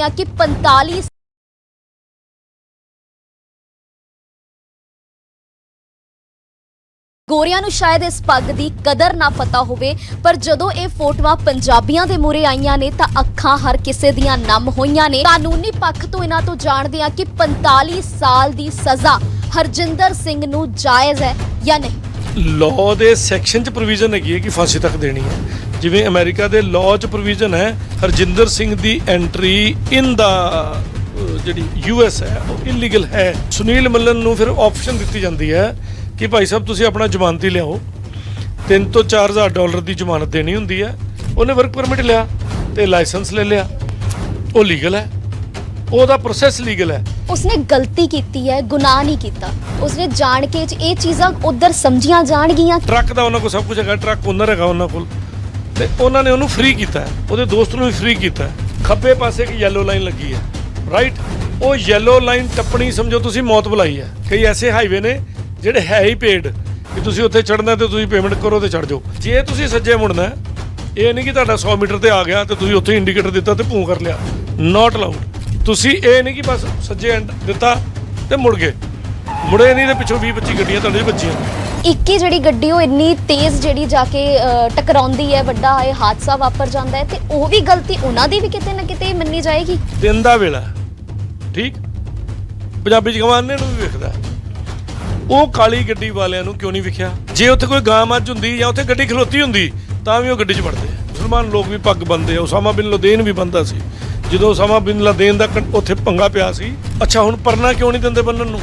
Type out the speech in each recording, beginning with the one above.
ਜਾਣਦੇ ਹਾਂ ਕਿ 45 ਗੋਰਿਆਂ ਨੂੰ ਸ਼ਾਇਦ ਇਸ ਪੱਗ ਦੀ ਕਦਰ ਨਾ ਪਤਾ ਹੋਵੇ, ਪਰ ਜਦੋਂ ਇਹ ਫੋਟੋਆਂ ਪੰਜਾਬੀਆਂ ਦੇ ਮੂਰੇ ਆਈਆਂ ਨੇ ਤਾਂ ਅੱਖਾਂ ਹਰ ਕਿਸੇ ਦੀਆਂ ਨਮ ਹੋਈਆਂ ਨੇ। ਕਾਨੂੰਨੀ ਪੱਖ ਤੋਂ ਇਹਨਾਂ ਤੋਂ ਜਾਣਦੇ ਹਾਂ ਕਿ 45 ਸਾਲ ਦੀ ਸਜ਼ਾ ਹਰਜਿੰਦਰ ਸਿੰਘ ਨੂੰ ਜਾਇਜ਼ ਹੈ ਜਾਂ ਨਹੀਂ। ਲਾਅ ਦੇ ਸੈਕਸ਼ਨ 'ਚ ਪ੍ਰੋਵੀਜ਼ਨ ਹੈਗੀ ਹੈ ਕਿ ਫਾਂਸੀ ਤੱਕ ਦੇਣੀ ਹੈ। ਜਿਵੇਂ ਅਮਰੀਕਾ ਦੇ ਲਾਅ 'ਚ ਪ੍ਰੋਵੀਜ਼ਨ ਹੈ, ਹਰਜਿੰਦਰ ਸਿੰਘ ਦੀ ਐਂਟਰੀ ਇਨ ਦਾ ਜਿਹੜੀ ਯੂਐਸ ਹੈ, ਉਹ ਇਲੀਗਲ ਹੈ। ਸੁਨੀਲ ਮੱਲਨ ਨੂੰ ਫਿਰ ਆਪਸ਼ਨ ਦਿੱਤੀ ਜਾਂਦੀ ਹੈ ਕਿ ਭਾਈ ਸਾਹਿਬ ਤੁਸੀਂ ਆਪਣਾ ਜ਼ਮਾਨਤੀ ਲਿਆਓ। 3 ਤੋਂ 4000 ਡਾਲਰ ਦੀ ਜ਼ਮਾਨਤ ਦੇਣੀ ਹੁੰਦੀ ਹੈ। ਉਹਨੇ ਵਰਕ ਪਰਮਿਟ ਲਿਆ ਤੇ ਲਾਇਸੈਂਸ ਲੈ ਲਿਆ। ਉਹ ਲੀਗਲ ਹੈ। ਉਹਦਾ ਪ੍ਰੋਸੈਸ ਲੀਗਲ ਹੈ। ਉਸਨੇ ਗਲਤੀ ਕੀਤੀ ਹੈ ਗੁਨਾਹ ਨਹੀਂ ਕੀਤਾ। ਉਸਨੇ ਜਾਣ ਕੇ ਜ- ਇਹ ਚੀਜ਼ਾਂ ਉਧਰ ਸਮਝੀਆਂ ਜਾਣਗੀਆਂ। ਟਰੱਕ ਦਾ ਉਹਨਾਂ ਕੋਲ ਸਭ ਕੁਝ ਹੈਗਾ ਟਰੱਕ ਓਨਰ ਹੈਗਾ ਉਹਨਾਂ ਕੋਲ। ਤੇ ਉਹਨਾਂ ਨੇ ਉਹਨੂੰ ਫ੍ਰੀ ਕੀਤਾ ਹੈ ਉਹਦੇ ਦੋਸਤ ਨੂੰ ਵੀ ਫ੍ਰੀ ਕੀਤਾ ਹੈ। ਖੱਬੇ ਪਾਸੇ ਇੱਕ ਯੈਲੋ ਲਾਈਨ ਲੱਗੀ ਹੈ ਰਾਈਟ ਉਹ ਯੈਲੋ ਲਾਈਨ ਟੱਪਣੀ ਸਮਝੋ ਤੁਸੀਂ ਮੌਤ ਬੁਲਾਈ ਹੈ। ਕਈ ਐਸੇ ਹਾਈਵੇ ਨੇ ਜਿਹੜੇ ਹੈ ਹੀ ਪੇਡ ਕਿ ਤੁਸੀਂ ਉੱਥੇ ਚੜਨਾ ਤੇ ਤੁਸੀਂ ਪੇਮੈਂਟ ਕਰੋ ਤੇ ਚੜ ਜਾਓ। ਜੇ ਤੁਸੀਂ ਸੱਜੇ ਮੁੜਨਾ ਹੈ, ਇਹ ਨਹੀਂ ਕਿ ਤੁਹਾਡਾ 100 ਮੀਟਰ ਤੇ ਆ ਗਿਆ ਤੇ ਤੁਸੀਂ ਉੱਥੇ ਇੰਡੀਕੇਟਰ ਦਿੱਤਾ ਤੇ ਭੂੰ ਕਰ ਲਿਆ। ਨਾਟ ਅਲਾਉਡ ਤੁਸੀਂ ਇਹ ਨਹੀਂ ਕਿ ਬਸ ਸੱਜੇ ਐਂਡ ਦਿੱਤਾ ਤੇ ਮੁੜ ਗਏ। ਮੁੜੇ ਨਹੀਂ ਤੇ ਪਿੱਛੋਂ 20 25 ਗੱਡੀਆਂ ਤੁਹਾਡੇ ਬੱਚੀਆਂ ਇੱਕ ਹੀ ਜਿਹੜੀ ਗੱਡੀ ਉਹ ਇੰਨੀ ਤੇਜ਼ ਜਿਹੜੀ ਜਾ ਕੇ ਅ, ਟਕਰਾਉਂਦੀ ਹੈ ਵੱਡਾ ਇਹ ਹਾਦਸਾ ਵਾਪਰ ਜਾਂਦਾ ਹੈ ਤੇ ਉਹ ਵੀ ਗਲਤੀ ਉਹਨਾਂ ਦੀ ਵੀ ਕਿਤੇ ਨਾ ਕਿਤੇ ਮੰਨੀ ਜਾਏਗੀ। ਦਿਨ ਦਾ ਵੇਲਾ ਹੈ। ਠੀਕ? ਪੰਜਾਬੀ ਜਗਵਾਨੇ ਨੂੰ ਵੀ ਵਿਖਦਾ ਹੈ। ਉਹ ਕਾਲੀ ਗੱਡੀ ਵਾਲਿਆਂ ਨੂੰ ਕਿਉਂ ਨਹੀਂ ਵਿਖਿਆ? ਜੇ ਉੱਥੇ ਕੋਈ ਗਾਂ ਮੱਝ ਹੁੰਦੀ ਜਾਂ ਉੱਥੇ ਗੱਡੀ ਖਲੋਤੀ ਹੁੰਦੀ ਤਾਂ ਵੀ ਉਹ ਗੱਡੀ 'ਚ ਵੜਦੇ ਆ। ਮੁਸਲਮਾਨ ਲੋਕ ਵੀ ਪੱਗ ਬੰਨਦੇ ਆ। ਉਸਾਮਾ ਬਿਨ ਲਦੇਨ ਵੀ ਬੰਦਾ ਸੀ। ਜਦੋਂ ਉਸਾਮਾ ਬਿਨ ਲਦੇਨ ਦਾ ਉੱਥੇ ਪੰਗਾ ਪਿਆ ਸੀ। ਅੱਛਾ ਹੁਣ ਪਰਨਾ ਕਿਉਂ ਨਹੀਂ ਦਿੰਦੇ ਬੰਨਣ ਨੂੰ?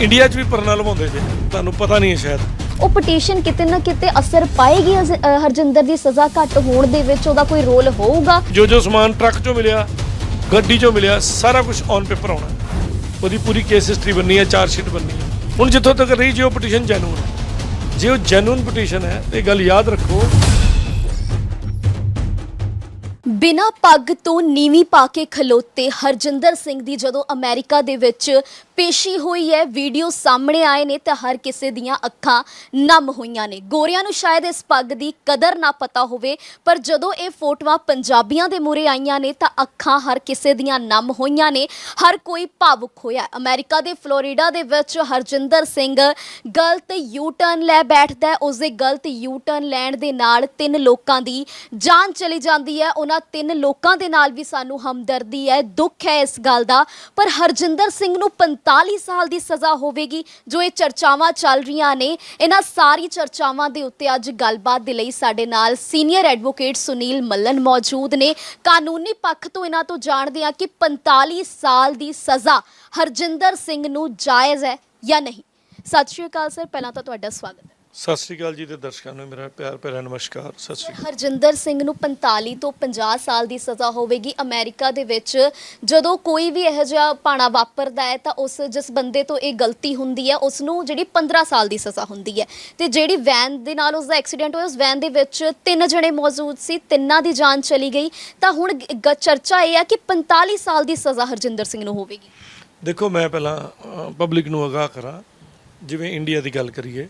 ਇੰਡੀਆ 'ਚ ਵੀ ਪਰਨਾ ਲਵਾਉਂਦੇ ਜੇ। ਤੁਹਾਨੂੰ ਪਤਾ ਨਹੀਂ ਹੈ ਸ਼ਾਇਦ। ਉਹ ਪਟੀਸ਼ਨ ਕਿਤੇ ਨਾ ਕਿਤੇ ਅਸਰ ਪਾਏਗੀ ਹਰਜਿੰਦਰ ਦੀ ਸਜ਼ਾ ਘੱਟ ਹੋਣ ਦੇ ਵਿੱਚ ਉਹਦਾ ਕੋਈ ਰੋਲ ਹੋਊਗਾ? ਜੋ ਜੋ ਸਮਾਨ ਟਰੱਕ 'ਚੋਂ ਮਿਲਿਆ ਗੱਡੀ 'ਚੋਂ ਮਿਲਿਆ ਸਾਰਾ ਕੁਝ ਔਨ ਪੇਪਰ ਆਉਣਾ। ਉਹਦੀ ਪੂਰੀ ਕੇਸ ਹਿਸਟਰੀ ਬਣਨੀ ਹੈ ਚਾਰਜ ਸ਼ੀਟ ਬਣਨੀ ਹੈ। ਹੁਣ ਜਿੱਥੋਂ ਤੱਕ ਰਹੀ ਜੇ ਉਹ ਪਟੀਸ਼ਨ ਜੈਨੂਨ ਹੈ ਜੇ ਉਹ ਜੈਨੂਨ ਪਟੀਸ਼ਨ ਹੈ ਤੇ ਇਹ ਗੱਲ ਯਾਦ ਰੱਖੋ ਬਿਨਾ ਪੱਗ ਤੋਂ ਨੀਵੀਂ ਪਾ ਕੇ ਖਲੋਤੇ ਹਰਜਿੰਦਰ ਸਿੰਘ ਦੀ ਜਦੋਂ ਅਮਰੀਕਾ ਦੇ ਵਿੱਚ ਪੇਸ਼ੀ ਹੋਈ ਹੈ, ਵੀਡੀਓ ਸਾਹਮਣੇ ਆਏ ਨੇ ਤਾਂ ਹਰ ਕਿਸੇ ਦੀਆਂ ਅੱਖਾਂ ਨਮ ਹੋਈਆਂ ਨੇ। ਗੋਰਿਆਂ ਨੂੰ ਸ਼ਾਇਦ ਇਸ ਪੱਗ ਦੀ ਕਦਰ ਨਾ ਪਤਾ ਹੋਵੇ, ਪਰ ਜਦੋਂ ਇਹ ਫੋਟੋਆਂ ਪੰਜਾਬੀਆਂ ਦੇ ਮੂਰੇ ਆਈਆਂ ਨੇ ਤਾਂ ਅੱਖਾਂ ਹਰ ਕਿਸੇ ਦੀਆਂ ਨਮ ਹੋਈਆਂ ਨੇ, ਹਰ ਕੋਈ ਭਾਵੁਕ ਹੋਇਆ। ਅਮਰੀਕਾ ਦੇ ਫਲੋਰੀਡਾ ਦੇ ਵਿੱਚ ਹਰਜਿੰਦਰ ਸਿੰਘ ਗਲਤ ਯੂ ਟਰਨ ਲੈ ਬੈਠਦਾ ਹੈ। ਉਸ ਦੇ ਗਲਤ ਯੂ ਟਰਨ ਲੈਣ ਦੇ ਨਾਲ ਤਿੰਨ ਲੋਕਾਂ ਦੀ ਜਾਨ ਚਲੀ ਜਾਂਦੀ ਹੈ। ਉਹਨਾਂ ਤਿੰਨ ਲੋਕਾਂ ਦੇ ਨਾਲ ਵੀ ਸਾਨੂੰ ਹਮਦਰਦੀ ਹੈ, ਦੁੱਖ ਹੈ ਇਸ ਗੱਲ ਦਾ। ਪਰ ਹਰਜਿੰਦਰ ਸਿੰਘ ਨੂੰ 45 ਸਾਲ ਦੀ ਸਜ਼ਾ ਹੋਵੇਗੀ, ਜੋ ਇਹ ਚਰਚਾਵਾਂ ਚੱਲ ਰਹੀਆਂ ਨੇ। ਇਹਨਾਂ ਸਾਰੀ ਚਰਚਾਵਾਂ ਦੇ ਉੱਤੇ ਅੱਜ ਗੱਲਬਾਤ ਦੇ ਲਈ ਸਾਡੇ ਨਾਲ ਸੀਨੀਅਰ ਐਡਵੋਕੇਟ ਸੁਨੀਲ ਮੱਲਨ ਮੌਜੂਦ ਨੇ। ਕਾਨੂੰਨੀ ਪੱਖ ਤੋਂ ਇਹਨਾਂ ਤੋਂ ਜਾਣਦੇ ਹਾਂ ਕਿ 45 ਸਾਲ ਦੀ ਸਜ਼ਾ ਹਰਜਿੰਦਰ ਸਿੰਘ ਨੂੰ ਜਾਇਜ਼ ਹੈ ਜਾਂ ਨਹੀਂ। ਸਤਿ ਸ਼੍ਰੀ ਅਕਾਲ, ਸਰ। ਪਹਿਲਾਂ ਤਾਂ ਤੁਹਾਡਾ ਸਵਾਗਤ ਹੈ। ਸਤਿ ਸ੍ਰੀ ਅਕਾਲ ਜੀ ਤੇ ਦਰਸ਼ਕਾਂ ਨੂੰ ਮੇਰਾ ਪਿਆਰ ਭਰਿਆ ਨਮਸਕਾਰ ਸਤਿ ਸ੍ਰੀ ਅਕਾਲ। ਹਰਜਿੰਦਰ ਸਿੰਘ ਨੂੰ 45 ਤੋਂ 50 ਸਾਲ ਦੀ ਸਜ਼ਾ ਹੋਵੇਗੀ ਅਮਰੀਕਾ ਦੇ ਵਿੱਚ। ਜਦੋਂ ਕੋਈ ਵੀ ਇਹੋ ਜਿਹਾ ਪਾਣਾ ਵਾਪਰਦਾ ਹੈ ਤਾਂ ਉਸ ਜਿਸ ਬੰਦੇ ਤੋਂ ਇਹ ਗਲਤੀ ਹੁੰਦੀ ਹੈ ਉਸ ਨੂੰ ਜਿਹੜੀ 15 ਸਾਲ ਦੀ ਸਜ਼ਾ ਹੁੰਦੀ ਹੈ। ਤੇ ਜਿਹੜੀ ਵੈਨ ਦੇ ਨਾਲ ਉਸ ਦਾ ਐਕਸੀਡੈਂਟ ਹੋਇਆ ਉਸ ਵੈਨ ਦੇ ਵਿੱਚ ਤਿੰਨ ਜਣੇ ਮੌਜੂਦ ਸੀ ਤਿੰਨਾਂ ਦੀ ਜਾਨ ਚਲੀ ਗਈ। ਤਾਂ ਹੁਣ ਗ- ਚਰਚਾ ਇਹ ਹੈ ਕਿ 45 ਸਾਲ ਦੀ ਸਜ਼ਾ ਹਰਜਿੰਦਰ ਸਿੰਘ ਨੂੰ ਹੋਵੇਗੀ। ਦੇਖੋ ਮੈਂ ਪਹਿਲਾਂ ਪਬਲਿਕ ਨੂੰ ਅਗਾਹ ਕਰਾਂ। ਜਿਵੇਂ ਇੰਡੀਆ ਦੀ ਗੱਲ ਕਰੀਏ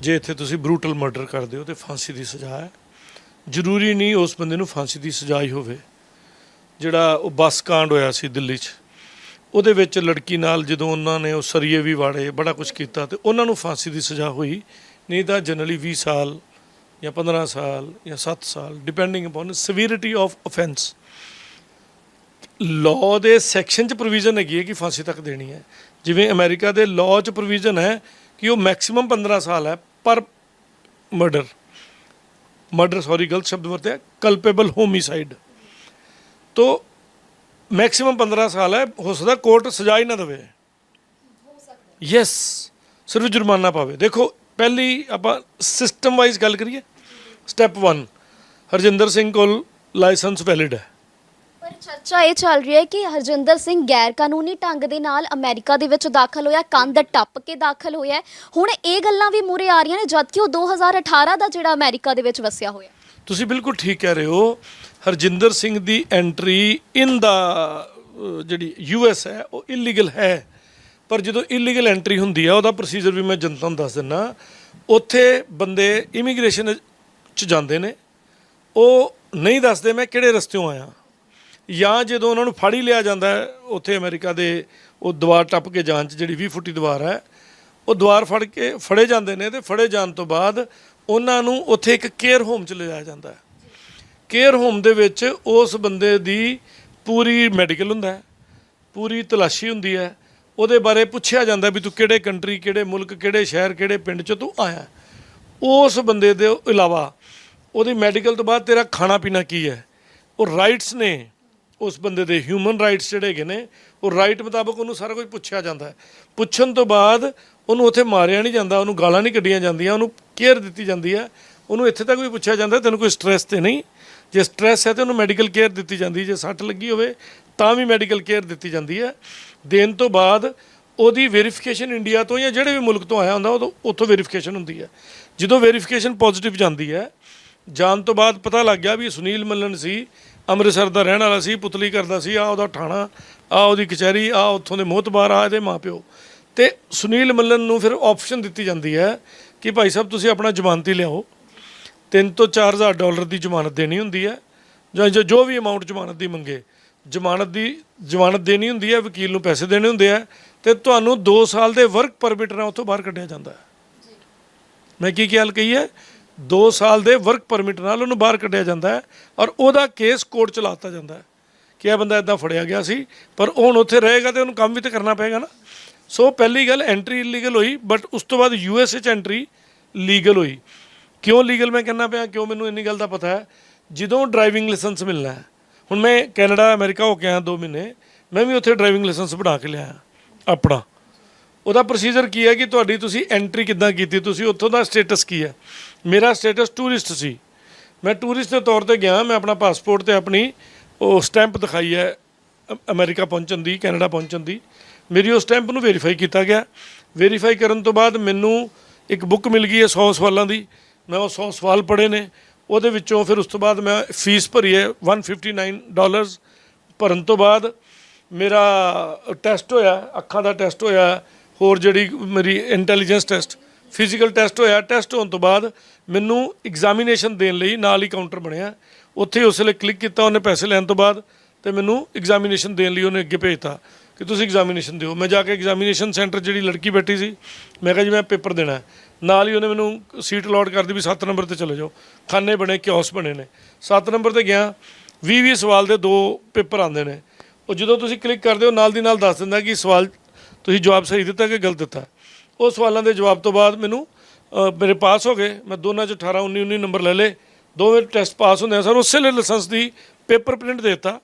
ਜੇ ਇੱਥੇ ਤੁਸੀਂ ਬਰੂਟਲ ਮਰਡਰ ਕਰਦੇ ਹੋ ਤੇ ਫਾਂਸੀ ਦੀ ਸਜ਼ਾ ਹੈ। ਜ਼ਰੂਰੀ ਨਹੀਂ ਉਸ ਬੰਦੇ ਨੂੰ ਫਾਂਸੀ ਦੀ ਸਜ਼ਾ ਹੀ ਹੋਵੇ। ਜਿਹੜਾ ਉਹ ਬੱਸ ਕਾਂਡ ਹੋਇਆ ਸੀ ਦਿੱਲੀ 'ਚ, ਉਹਦੇ ਵਿੱਚ ਲੜਕੀ ਨਾਲ ਜਦੋਂ ਉਹਨਾਂ ਨੇ ਉਹ ਸਰੀਏ ਵੀ ਵਾੜੇ, ਬੜਾ ਕੁਝ ਕੀਤਾ ਤੇ ਉਹਨਾਂ ਨੂੰ ਫਾਂਸੀ ਦੀ ਸਜ਼ਾ ਹੋਈ। ਨਹੀਂ ਤਾਂ ਜਨਰਲੀ 20 ਸਾਲ ਜਾਂ 15 ਸਾਲ ਜਾਂ 7 ਸਾਲ depending upon severity of offence law ਦੇ ਸੈਕਸ਼ਨ 'ਚ ਪ੍ਰੋਵੀਜ਼ਨ ਹੈਗੀ ਹੈ ਕਿ ਫਾਂਸੀ ਤੱਕ ਦੇਣੀ ਹੈ। ਜਿਵੇਂ ਅਮਰੀਕਾ ਦੇ ਲਾਅ 'ਚ ਪ੍ਰੋਵੀਜ਼ਨ ਹੈ ਕਿ ਉਹ ਮੈਕਸਿਮਮ 15 ਸਾਲ ਹੈ ਪਰ ਮਰਡਰ ਮਰਡਰ ਸੌਰੀ ਗਲਤ ਸ਼ਬਦ ਵਰਤਿਆ ਕਲਪੇਬਲ ਹੋਮਿਸਾਈਡ ਤੋ ਮੈਕਸਿਮਮ 15 ਸਾਲ ਹੈ ਹੋ ਸਕਦਾ ਕੋਰਟ ਸਜ਼ਾ ਹੀ ਨਾ ਦੇਵੇ ਯੈਸ ਸਿਰਫ ਜੁਰਮਾਨਾ ਪਾਵੇ ਦੇਖੋ ਪਹਿਲੀ ਆਪਾਂ ਸਿਸਟਮ ਵਾਈਜ਼ ਗੱਲ ਕਰੀਏ ਸਟੈਪ 1 ਹਰਜਿੰਦਰ ਸਿੰਘ ਕੋਲ ਲਾਇਸੈਂਸ ਵੈਲਿਡ ਹੈ ਪਰ ਚਰਚਾ ਇਹ ਚੱਲ ਰਹੀ ਹੈ ਕਿ ਹਰਜਿੰਦਰ ਸਿੰਘ ਗੈਰ ਕਾਨੂੰਨੀ ਢੰਗ ਦੇ ਨਾਲ ਅਮਰੀਕਾ ਦੇ ਵਿੱਚ ਦਾਖਲ ਹੋਇਆ, ਕੰਧ ਟੱਪ ਕੇ ਦਾਖਲ ਹੋਇਆ ਹੈ। ਹੁਣ ਇਹ ਗੱਲਾਂ ਵੀ ਮੂਰੇ ਆ ਰਹੀਆਂ ਨੇ, ਜਦਕਿ ਉਹ 2018 ਦਾ ਜਿਹੜਾ ਅਮਰੀਕਾ ਦੇ ਵਿੱਚ ਵਸਿਆ ਹੋਇਆ ਤੁਸੀਂ ਬਿਲਕੁਲ ਠੀਕ ਕਹਿ ਰਹੇ ਹੋ। ਹਰਜਿੰਦਰ ਸਿੰਘ ਦੀ ਐਂਟਰੀ ਇਨ ਦਾ ਜਿਹੜੀ ਯੂਐਸ ਹੈ, ਉਹ ਇਲੀਗਲ ਹੈ। ਪਰ ਜਦੋਂ ਇਲੀਗਲ ਐਂਟਰੀ ਹੁੰਦੀ ਹੈ ਉਹਦਾ ਪ੍ਰੋਸੀਜਰ ਵੀ ਮੈਂ ਜਨਤਾ ਨੂੰ ਦੱਸ ਦਿੰਨਾ। ਉੱਥੇ ਬੰਦੇ ਇਮੀਗ੍ਰੇਸ਼ਨ ਚ ਜਾਂਦੇ ਨੇ। ਉਹ ਨਹੀਂ ਦੱਸਦੇ ਮੈਂ ਕਿਹੜੇ ਰਸਤਿਓਂ ਆਇਆ। ਜਾਂ ਜਦੋਂ ਉਹਨਾਂ ਨੂੰ ਫੜ ਹੀ ਲਿਆ ਜਾਂਦਾ ਹੈ, ਉੱਥੇ ਅਮਰੀਕਾ ਦੇ ਉਹ ਦੀਵਾਰ ਟੱਪ ਕੇ ਜਾਣ 'ਚ, ਜਿਹੜੀ 20 ਫੁੱਟੀ ਦੀਵਾਰ ਹੈ, ਉਹ ਦੀਵਾਰ ਫੜ ਕੇ ਫੜੇ ਜਾਂਦੇ ਨੇ ਤੇ ਫੜੇ ਜਾਣ ਤੋਂ ਬਾਅਦ ਉਹਨਾਂ ਨੂੰ ਉੱਥੇ ਇੱਕ ਕੇਅਰ ਹੋਮ 'ਚ ਲਿਜਾਇਆ ਜਾਂਦਾ ਹੈ। ਕੇਅਰ ਹੋਮ ਦੇ ਵਿੱਚ ਉਸ ਬੰਦੇ ਦੀ ਪੂਰੀ ਮੈਡੀਕਲ ਹੁੰਦਾ ਹੈ, ਪੂਰੀ ਤਲਾਸ਼ੀ ਹੁੰਦੀ ਹੈ, ਉਹਦੇ ਬਾਰੇ ਪੁੱਛਿਆ ਜਾਂਦਾ ਵੀ ਤੂੰ ਕਿਹੜੇ ਕੰਟਰੀ, ਕਿਹੜੇ ਮੁਲਕ, ਕਿਹੜੇ ਸ਼ਹਿਰ, ਕਿਹੜੇ ਪਿੰਡ 'ਚ ਤੂੰ ਆਇਆ ਉਸ ਬੰਦੇ ਦੇ ਇਲਾਵਾ ਉਹਦੀ ਮੈਡੀਕਲ ਤੋਂ ਬਾਅਦ ਤੇਰਾ ਖਾਣਾ ਪੀਣਾ ਕੀ ਹੈ? ਉਹ ਰਾਈਟਸ ਨੇ ਉਸ ਬੰਦੇ ਦੇ ਹਿਊਮਨ ਰਾਈਟਸ ਜਿਹੜੇ ਹੈਗੇ ਨੇ, ਉਹ ਰਾਈਟ ਮੁਤਾਬਕ ਉਹਨੂੰ ਸਾਰਾ ਕੁਝ ਪੁੱਛਿਆ ਜਾਂਦਾ ਹੈ। ਪੁੱਛਣ ਤੋਂ ਬਾਅਦ ਉਹਨੂੰ ਉੱਥੇ ਮਾਰਿਆ ਨਹੀਂ ਜਾਂਦਾ, ਉਹਨੂੰ ਗਾਲਾਂ ਨਹੀਂ ਕੱਢੀਆਂ ਜਾਂਦੀਆਂ, ਉਹਨੂੰ ਕੇਅਰ ਦਿੱਤੀ ਜਾਂਦੀ ਹੈ। ਉਹਨੂੰ ਇੱਥੇ ਤੱਕ ਵੀ ਪੁੱਛਿਆ ਜਾਂਦਾ, ਤੈਨੂੰ ਕੋਈ ਸਟ੍ਰੈਸ ਤੇ ਨਹੀਂ। ਜੇ ਸਟ੍ਰੈਸ ਹੈ ਤੇ ਉਹਨੂੰ ਮੈਡੀਕਲ ਕੇਅਰ ਦਿੱਤੀ ਜਾਂਦੀ, ਜੇ ਸੱਟ ਲੱਗੀ ਹੋਵੇ, ਤਾਂ ਵੀ ਮੈਡੀਕਲ ਕੇਅਰ ਦਿੱਤੀ ਜਾਂਦੀ ਹੈ। ਦੇਣ ਤੋਂ ਬਾਅਦ ਉਹਦੀ ਵੈਰੀਫਿਕੇਸ਼ਨ ਇੰਡੀਆ ਤੋਂ ਜਾਂ ਜਿਹੜੇ ਵੀ ਮੁਲਕ ਤੋਂ ਆਇਆ ਹੁੰਦਾ, ਉਦੋਂ ਉੱਥੋਂ ਵੈਰੀਫਿਕੇਸ਼ਨ ਹੁੰਦੀ ਹੈ। ਜਦੋਂ ਵੈਰੀਫਿਕੇਸ਼ਨ ਪੋਜ਼ਿਟਿਵ ਜਾਂਦੀ ਹੈ, ਜਾਣ ਤੋਂ ਬਾਅਦ ਪਤਾ ਲੱਗ ਗਿਆ ਵੀ ਸੁਨੀਲ ਮੱਲਨ ਸੀ ਅੰਮ੍ਰਿਤਸਰ ਦਾ ਰਹਿਣ ਵਾਲਾ ਸੀ ਪੁਤਲੀ ਕਰਦਾ ਸੀ ਆ ਉਹਦਾ ਥਾਣਾ ਆ ਉਹਦੀ ਕਚਹਿਰੀ ਆ ਉੱਥੋਂ ਦੇ ਮੋਹਤਬਾਰ ਆ ਇਹਦੇ ਮਾਪਿਓ। ਤੇ ਸੁਨੀਲ ਮੱਲਨ ਨੂੰ ਫਿਰ ਆਪਸ਼ਨ ਦਿੱਤੀ ਜਾਂਦੀ ਹੈ ਕਿ ਭਾਈ ਸਾਹਿਬ ਤੁਸੀਂ ਆਪਣਾ ਜ਼ਮਾਨਤੀ ਲਿਆਓ। 3 ਤੋਂ 4000 ਡਾਲਰ ਦੀ ਜ਼ਮਾਨਤ ਦੇਣੀ ਹੁੰਦੀ ਹੈ ਜਾਂ ਜੋ- ਵੀ ਅਮਾਉਂਟ ਜ਼ਮਾਨਤ ਦੀ ਮੰਗੇ। ਜ਼ਮਾਨਤ ਦੀ ਜ਼ਮਾਨਤ ਦੇਣੀ ਹੁੰਦੀ ਹੈ ਵਕੀਲ ਨੂੰ ਪੈਸੇ ਦੇਣੇ ਹੁੰਦੇ ਆ ਤੇ ਤੁਹਾਨੂੰ 2 ਸਾਲ ਦੇ ਵਰਕ ਪਰਮਿਟ ਨਾਲ ਉੱਥੋਂ ਬਾਹਰ ਕੱਢਿਆ ਜਾਂਦਾ ਹੈ। ਮੈਂ ਕੀ ਖਿਆਲ ਕਹੀ ਹੈ? 2 ਸਾਲ ਦੇ ਵਰਕ ਪਰਮਿਟ ਨਾਲ ਉਹਨੂੰ ਬਾਹਰ ਕੱਢਿਆ ਜਾਂਦਾ ਹੈ ਔਰ ਉਹਦਾ ਕੇਸ ਕੋਰਟ ਚ ਲਾਤਾ ਜਾਂਦਾ ਹੈ ਕਿ ਇਹ ਬੰਦਾ ਇਦਾਂ ਫੜਿਆ ਗਿਆ ਸੀ, ਪਰ ਉਹ ਹੁਣ ਉੱਥੇ ਰਹੇਗਾ ਤੇ ਉਹਨੂੰ ਕੰਮ ਵੀ ਤੇ ਕਰਨਾ ਪਏਗਾ ਨਾ। ਸੋ ਪਹਿਲੀ ਗੱਲ ਐਂਟਰੀ ਇਲੀਗਲ ਹੋਈ ਬਟ ਉਸ ਤੋਂ ਬਾਅਦ ਯੂ ਐਸ ਏ ਚ ਐਂਟਰੀ ਲੀਗਲ ਹੋਈ। ਕਿਉਂ ਲੀਗਲ ਮੈਂ ਕਹਿੰਦਾ ਪਿਆ? ਕਿਉਂ ਮੈਨੂੰ ਇੰਨੀ ਗੱਲ ਦਾ ਪਤਾ ਹੈ? ਜਦੋਂ ਡਰਾਈਵਿੰਗ ਲਾਇਸੈਂਸ ਮਿਲਣਾ ਹੈ, ਹੁਣ ਮੈਂ ਕੈਨੇਡਾ, ਅਮਰੀਕਾ ਹੋ ਕੇ ਆਇਆ 2 ਮਹੀਨੇ, ਮੈਂ ਵੀ ਉੱਥੇ ਡਰਾਈਵਿੰਗ ਲਾਇਸੈਂਸ ਬਣਾ ਕੇ ਲਿਆਇਆ, ਆਪਣਾ। ਉਹਦਾ ਪ੍ਰੋਸੀਜਰ ਕੀ ਹੈ ਕਿ ਤੁਹਾਡੀ ਤੁਸੀਂ ਐਂਟਰੀ ਕਿੱਦਾਂ ਕੀਤੀ, ਤੁਸੀਂ ਉੱਥੋਂ ਦਾ ਸਟੇਟਸ ਕੀ ਹੈ? ਮੇਰਾ ਸਟੇਟਸ ਟੂਰਿਸਟ ਸੀ। ਮੈਂ ਟੂਰਿਸਟ ਦੇ ਤੌਰ ਤੇ ਗਿਆ, ਮੈਂ ਆਪਣਾ ਪਾਸਪੋਰਟ ਤੇ ਆਪਣੀ ਉਹ ਸਟੈਂਪ ਦਿਖਾਈ ਹੈ ਅ- ਅਮਰੀਕਾ ਪਹੁੰਚਣ ਦੀ, ਕੈਨੇਡਾ ਪਹੁੰਚਣ ਦੀ। ਮੇਰੀ ਉਹ ਸਟੈਂਪ ਨੂੰ ਵੈਰੀਫਾਈ ਕੀਤਾ ਗਿਆ। ਵੈਰੀਫਾਈ ਕਰਨ ਤੋਂ ਬਾਅਦ ਮੈਨੂੰ ਇੱਕ ਬੁੱਕ ਮਿਲ ਗਈ ਹੈ 100 ਸਵਾਲਾਂ ਦੀ। ਮੈਂ ਉਹ 100 ਸਵਾਲ ਪੜ੍ਹੇ ਨੇ। ਉਹਦੇ ਵਿੱਚੋਂ ਫਿਰ ਉਸ ਤੋਂ ਬਾਅਦ ਮੈਂ ਫੀਸ ਭਰੀ ਹੈ 159 ਡਾਲਰਸ ਭਰਨ ਤੋਂ ਬਾਅਦ ਮੇਰਾ ਟੈਸਟ ਹੋਇਆ, ਅੱਖਾਂ ਦਾ ਟੈਸਟ ਹੋਇਆ, ਹੋਰ ਜਿਹੜੀ ਮੇਰੀ ਇੰਟੈਲੀਜੈਂਸ ਟੈਸਟ ਫਿਜ਼ੀਕਲ ਟੈਸਟ ਹੋਇਆ ਟੈਸਟ ਹੋਣ ਤੋਂ ਬਾਅਦ ਮੈਨੂੰ ਐਗਜ਼ਾਮੀਨੇਸ਼ਨ ਦੇਣ ਲਈ ਨਾਲ ਹੀ ਕਾਊਂਟਰ ਬਣਿਆ। ਉੱਥੇ ਉਸ ਵੇਲੇ ਕਲਿੱਕ ਕੀਤਾ, ਉਹਨੇ ਪੈਸੇ ਲੈਣ ਤੋਂ ਬਾਅਦ ਤੇ ਮੈਨੂੰ ਐਗਜ਼ਾਮੀਨੇਸ਼ਨ ਦੇਣ ਲਈ ਉਹਨੇ ਅੱਗੇ ਭੇਜਤਾ ਕਿ ਤੁਸੀਂ ਐਗਜ਼ਾਮੀਨੇਸ਼ਨ ਦਿਓ। ਮੈਂ ਜਾ ਕੇ ਐਗਜ਼ਾਮੀਨੇਸ਼ਨ ਸੈਂਟਰ ਜਿਹੜੀ ਲੜਕੀ ਬੈਠੀ ਸੀ, ਮੈਂ ਕਿਹਾ ਜੀ ਮੈਂ ਪੇਪਰ ਦੇਣਾ ਨਾਲ ਹੀ ਉਹਨੇ ਮੈਨੂੰ ਸੀਟ ਅਲਾਟ ਕਰਦੀ ਵੀ 7 ਨੰਬਰ ਤੇ ਚਲੇ ਜਾਓ। ਖਾਨੇ ਬਣੇ ਕਿਓਸ ਬਣੇ ਨੇ। 7 ਨੰਬਰ ਤੇ ਗਿਆ 20 20 ਸਵਾਲ ਦੇ ਦੋ ਪੇਪਰ ਆਉਂਦੇ ਨੇ। ਉਹ ਜਦੋਂ ਤੁਸੀਂ ਕਲਿੱਕ ਕਰਦੇ ਹੋ, ਨਾਲ ਦੀ ਨਾਲ ਦੱਸ ਦਿੰਦਾ ਕਿ ਸਵਾਲ ਤੁਸੀਂ ਜਵਾਬ ਸਹੀ ਦਿੱਤਾ ਕਿ ਗਲਤ ਦਿੱਤਾ। ਉਹ ਸਵਾਲਾਂ ਦੇ ਜਵਾਬ ਤੋਂ ਬਾਅਦ ਮੈਨੂੰ ਮੇਰੇ ਪਾਸ ਹੋ ਗਏ। ਮੈਂ ਦੋਨਾਂ ਚ 18 19 19 ਨੰਬਰ ਲੈ ਲਏ। ਦੋਵੇਂ ਟੈਸਟ ਪਾਸ ਹੁੰਦੇ ਆ ਸਰ। ਉਸੇ ਲਈ ਲਾਇਸੈਂਸ ਦੀ ਪੇਪਰ ਪ੍ਰਿੰਟ ਦਿੱਤਾ।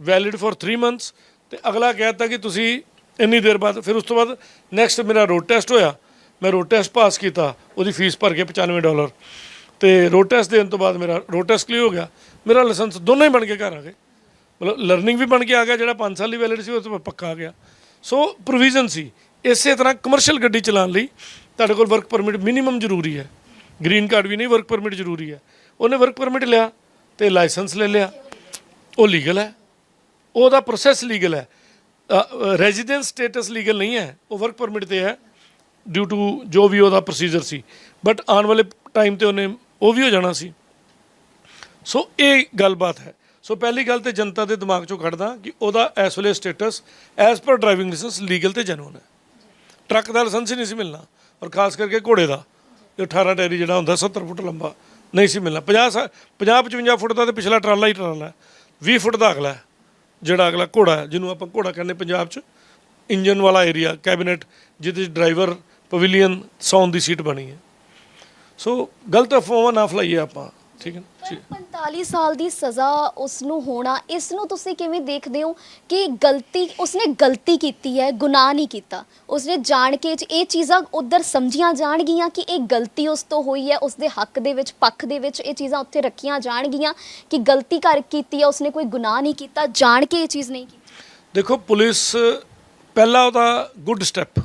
ਵੈਲਿਡ ਫॉर 3 ਮੰਥਸ ਤੇ ਅਗਲਾ ਕਹਿਤਾ ਕਿ ਤੁਸੀਂ ਇੰਨੀ ਦੇਰ ਬਾਅਦ, ਫਿਰ ਉਸ ਤੋਂ ਬਾਅਦ ਨੈਕਸਟ ਮੇਰਾ ਰੋਡ ਟੈਸਟ ਹੋਇਆ। ਮੈਂ ਰੋਡ ਟੈਸਟ ਪਾਸ ਕੀਤਾ। ਉਹਦੀ ਫੀਸ ਭਰ ਕੇ 95 ਡਾਲਰ ਤੇ ਰੋਡ ਟੈਸਟ ਦੇਣ ਤੋਂ ਬਾਅਦ ਮੇਰਾ ਰੋਡ ਟੈਸਟ ਕਲੀਅਰ ਹੋ ਗਿਆ। ਮੇਰਾ ਲਾਇਸੈਂਸ ਦੋਨੋਂ ਹੀ ਬਣ ਕੇ ਘਰ ਆ ਗਏ। ਮਤਲਬ ਲਰਨਿੰਗ ਵੀ ਬਣ ਕੇ ਆ ਗਿਆ। ਜਿਹੜਾ 5 ਸਾਲ ਦੀ ਵੈਲਿਡ ਸੀ, ਉਹ ਤੋਂ ਪੱਕਾ ਆ ਗਿਆ। ਸੋ ਪ੍ਰੋਵੀਜ਼ਨ ਸੀ। ਇਸੇ ਤਰ੍ਹਾਂ ਕਮਰਸ਼ੀਅਲ ਗੱਡੀ ਚਲਾਉਣ ਲਈ ਤੁਹਾਡੇ ਕੋਲ ਵਰਕ ਪਰਮਿਟ ਮਿਨੀਮਮ ਜ਼ਰੂਰੀ ਹੈ। ਗ੍ਰੀਨ ਕਾਰਡ ਵੀ ਨਹੀਂ ਵਰਕ ਪਰਮਿਟ ਜ਼ਰੂਰੀ ਹੈ। ਉਹਨੇ ਵਰਕ ਪਰਮਿਟ ਲਿਆ ਤੇ ਲਾਇਸੈਂਸ ਲੈ ਲਿਆ। ਉਹ ਲੀਗਲ ਹੈ। ਉਹਦਾ ਪ੍ਰੋਸੈਸ ਲੀਗਲ ਹੈ। ਰੈਜ਼ੀਡੈਂਸ ਸਟੇਟਸ ਲੀਗਲ ਨਹੀਂ ਹੈ। ਉਹ ਵਰਕ ਪਰਮਿਟ ਤੇ ਹੈ ਡਿਊ ਟੂ ਜੋ ਵੀ ਉਹਦਾ ਪ੍ਰੋਸੀਜਰ ਸੀ। ਬਟ ਆਉਣ ਵਾਲੇ ਟਾਈਮ ਤੇ ਉਹਨੇ ਉਹ ਵੀ ਹੋ ਜਾਣਾ ਸੀ। ਸੋ ਇਹ ਗੱਲਬਾਤ ਹੈ। ਸੋ ਪਹਿਲੀ ਗੱਲ ਤੇ ਜਨਤਾ ਦੇ ਦਿਮਾਗ ਚੋਂ ਕੱਢਦਾ ਕਿ ਉਹਦਾ ਇਸ ਵੇਲੇ ਸਟੇਟਸ ਐਸ ਪਰ ਡਰਾਈਵਿੰਗ ਲਾਇਸੈਂਸ ਲੀਗਲ ਤੇ ਜੈਨੂਨ ਹੈ। ਟਰੱਕ ਦਾ ਲਾਇਸੈਂਸ ਹੀ ਨਹੀਂ ਸੀ ਮਿਲਣਾ ਔਰ ਖਾਸ ਕਰਕੇ ਘੋੜੇ ਦਾ, ਜੋ 18 ਟੈਰੀ ਜਿਹੜਾ ਹੁੰਦਾ 70 ਫੁੱਟ ਲੰਬਾ, ਨਹੀਂ ਸੀ ਮਿਲਣਾ। 50 50 55 ਫੁੱਟ ਦਾ ਤੇ ਪਿਛਲਾ ਟਰਾਲਾ ਹੀ ਟਰਾਲਾ ਹੈ। 20 ਫੁੱਟ ਦਾ ਅਗਲਾ ਜਿਹੜਾ ਅਗਲਾ ਘੋੜਾ ਹੈ, ਜਿਹਨੂੰ ਆਪਾਂ ਘੋੜਾ ਕਹਿੰਦੇ ਪੰਜਾਬ 'ਚ। ਇੰਜਨ ਵਾਲਾ ਏਰੀਆ ਕੈਬਨਿਟ, ਜਿਹਦੇ 'ਚ ਡਰਾਈਵਰ, ਪਵੇਲੀਅਨ ਸੌਣ ਦੀ ਸੀਟ ਬਣੀ ਹੈ। ਸੋ ਗਲਤ ਅਫਵਾਹਾਂ ਨਾ ਫਲਾਈਏ ਆਪਾਂ। ਠੀਕ ਹੈ ਨਾ? ਜੀ 45 ਸਾਲ ਦੀ ਸਜ਼ਾ ਉਸ ਨੂੰ ਹੋਣਾ ਇਸ ਨੂੰ ਤੁਸੀਂ ਕਿਵੇਂ ਦੇਖਦੇ ਹੋ ਕਿ ਗਲਤੀ ਉਸਨੇ ਗਲਤੀ ਕੀਤੀ ਹੈ ਗੁਨਾਹ ਨਹੀਂ ਕੀਤਾ? ਉਸਨੇ ਜਾਣ ਕੇ ਚ- ਇਹ ਚੀਜ਼ਾਂ ਉਧਰ ਸਮਝੀਆਂ ਜਾਣਗੀਆਂ ਕਿ ਇਹ ਗਲਤੀ ਉਸ ਤੋਂ ਹੋਈ ਹੈ ਉਸ ਦੇ ਹੱਕ ਦੇ ਵਿੱਚ ਪੱਖ ਦੇ ਵਿੱਚ ਇਹ ਚੀਜ਼ਾਂ ਉੱਥੇ ਰੱਖੀਆਂ ਜਾਣਗੀਆਂ ਕਿ ਗਲਤੀ ਕਰ ਕੀਤੀ ਹੈ ਉਸਨੇ ਕੋਈ ਗੁਨਾਹ ਨਹੀਂ ਕੀਤਾ ਜਾਣ ਕੇ ਇਹ ਚੀਜ਼ ਨਹੀਂ ਕੀਤੀ? ਦੇਖੋ ਪੁਲਿਸ ਪਹਿਲਾ ਉਹਦਾ ਗੁੱਡ ਸਟੈਪ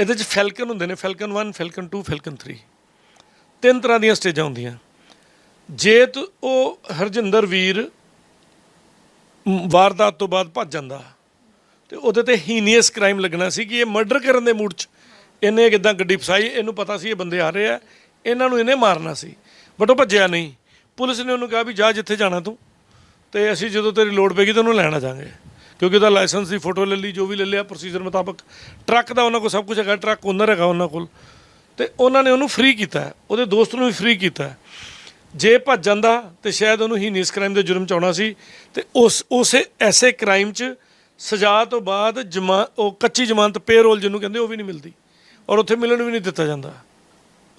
ਇਹਦੇ ਚ ਫੈਲਕਨ ਹੁੰਦੇ ਨੇ ਫੈਲਕਨ 1 ਫੈਲਕਨ 2 ਫੈਲਕਨ 3 ਤਿੰਨ ਤਰ੍ਹਾਂ ਦੀਆਂ ਸਟੇਜਾਂ ਹੁੰਦੀਆਂ। ਜੇ ਉਹ ਹਰਜਿੰਦਰ ਵੀਰ ਵਾਰਦਾਤ ਤੋਂ ਬਾਅਦ ਭੱਜ ਜਾਂਦਾ ਤੇ ਉਹਦੇ ਤੇ ਹੀਨੀਅਸ ਕ੍ਰਾਈਮ ਲੱਗਣਾ ਸੀ ਕਿ ਇਹ ਮਰਡਰ ਕਰਨ ਦੇ ਮੂਡ 'ਚ ਇਹਨੇ ਕਿਦਾਂ ਗੱਡੀ ਫਸਾਈ, ਇਹਨੂੰ ਪਤਾ ਸੀ ਇਹ ਬੰਦੇ ਆ ਰਹੇ ਆ, ਇਹਨਾਂ ਨੂੰ ਇਹਨੇ ਮਾਰਨਾ ਸੀ ਬਟ ਉਹ ਭੱਜਿਆ ਨਹੀਂ। ਪੁਲਿਸ ਨੇ ਉਹਨੂੰ ਕਿਹਾ ਵੀ ਜਾ ਜਿੱਥੇ ਜਾਣਾ ਤੂੰ ਤੇ ਅਸੀਂ ਜਦੋਂ ਤੇਰੀ ਲੋਡ ਪੈਗੀ ਤਾਂ ਉਹਨੂੰ ਲੈਣ ਆ ਜਾਾਂਗੇ। ਕਿਉਂਕਿ ਉਹਦਾ ਲਾਇਸੈਂਸ ਦੀ ਫੋਟੋ ਲੈ ਲਈ, ਜੋ ਵੀ ਲੈ ਲਿਆ ਪ੍ਰੋਸੀਜਰ ਮੁਤਾਬਕ ਟਰੱਕ ਦਾ ਉਹਨਾਂ ਕੋਲ ਸਭ ਕੁਝ ਹੈਗਾ ਟਰੱਕ ਓਨਰ ਹੈਗਾ ਉਹਨਾਂ ਕੋਲ। ਤੇ ਉਹਨਾਂ ਨੇ ਉਹਨੂੰ ਫ੍ਰੀ ਕੀਤਾ, ਉਹਦੇ ਦੋਸਤ ਨੂੰ ਵੀ ਫ੍ਰੀ ਕੀਤਾ। ਜੇ ਭੱਜ ਜਾਂਦਾ ਤੇ ਸ਼ਾਇਦ ਉਹਨੂੰ ਹੀਨੀਸ ਕ੍ਰਾਈਮ ਦੇ ਜੁਰਮ ਚ ਆਉਣਾ ਸੀ ਤੇ ਉਸ, ਉਸੇ, ਐਸੇ ਕ੍ਰਾਈਮ ਚ ਸਜ਼ਾ ਤੋਂ ਬਾਅਦ ਜਮਾ, ਉਹ ਕੱਚੀ ਜ਼ਮਾਨਤ ਪੇਰੋਲ ਜਿਹਨੂੰ ਕਹਿੰਦੇ ਉਹ ਵੀ ਨਹੀਂ ਮਿਲਦੀ ਔਰ ਉੱਥੇ ਮਿਲਣ ਵੀ ਨਹੀਂ ਦਿੱਤਾ ਜਾਂਦਾ।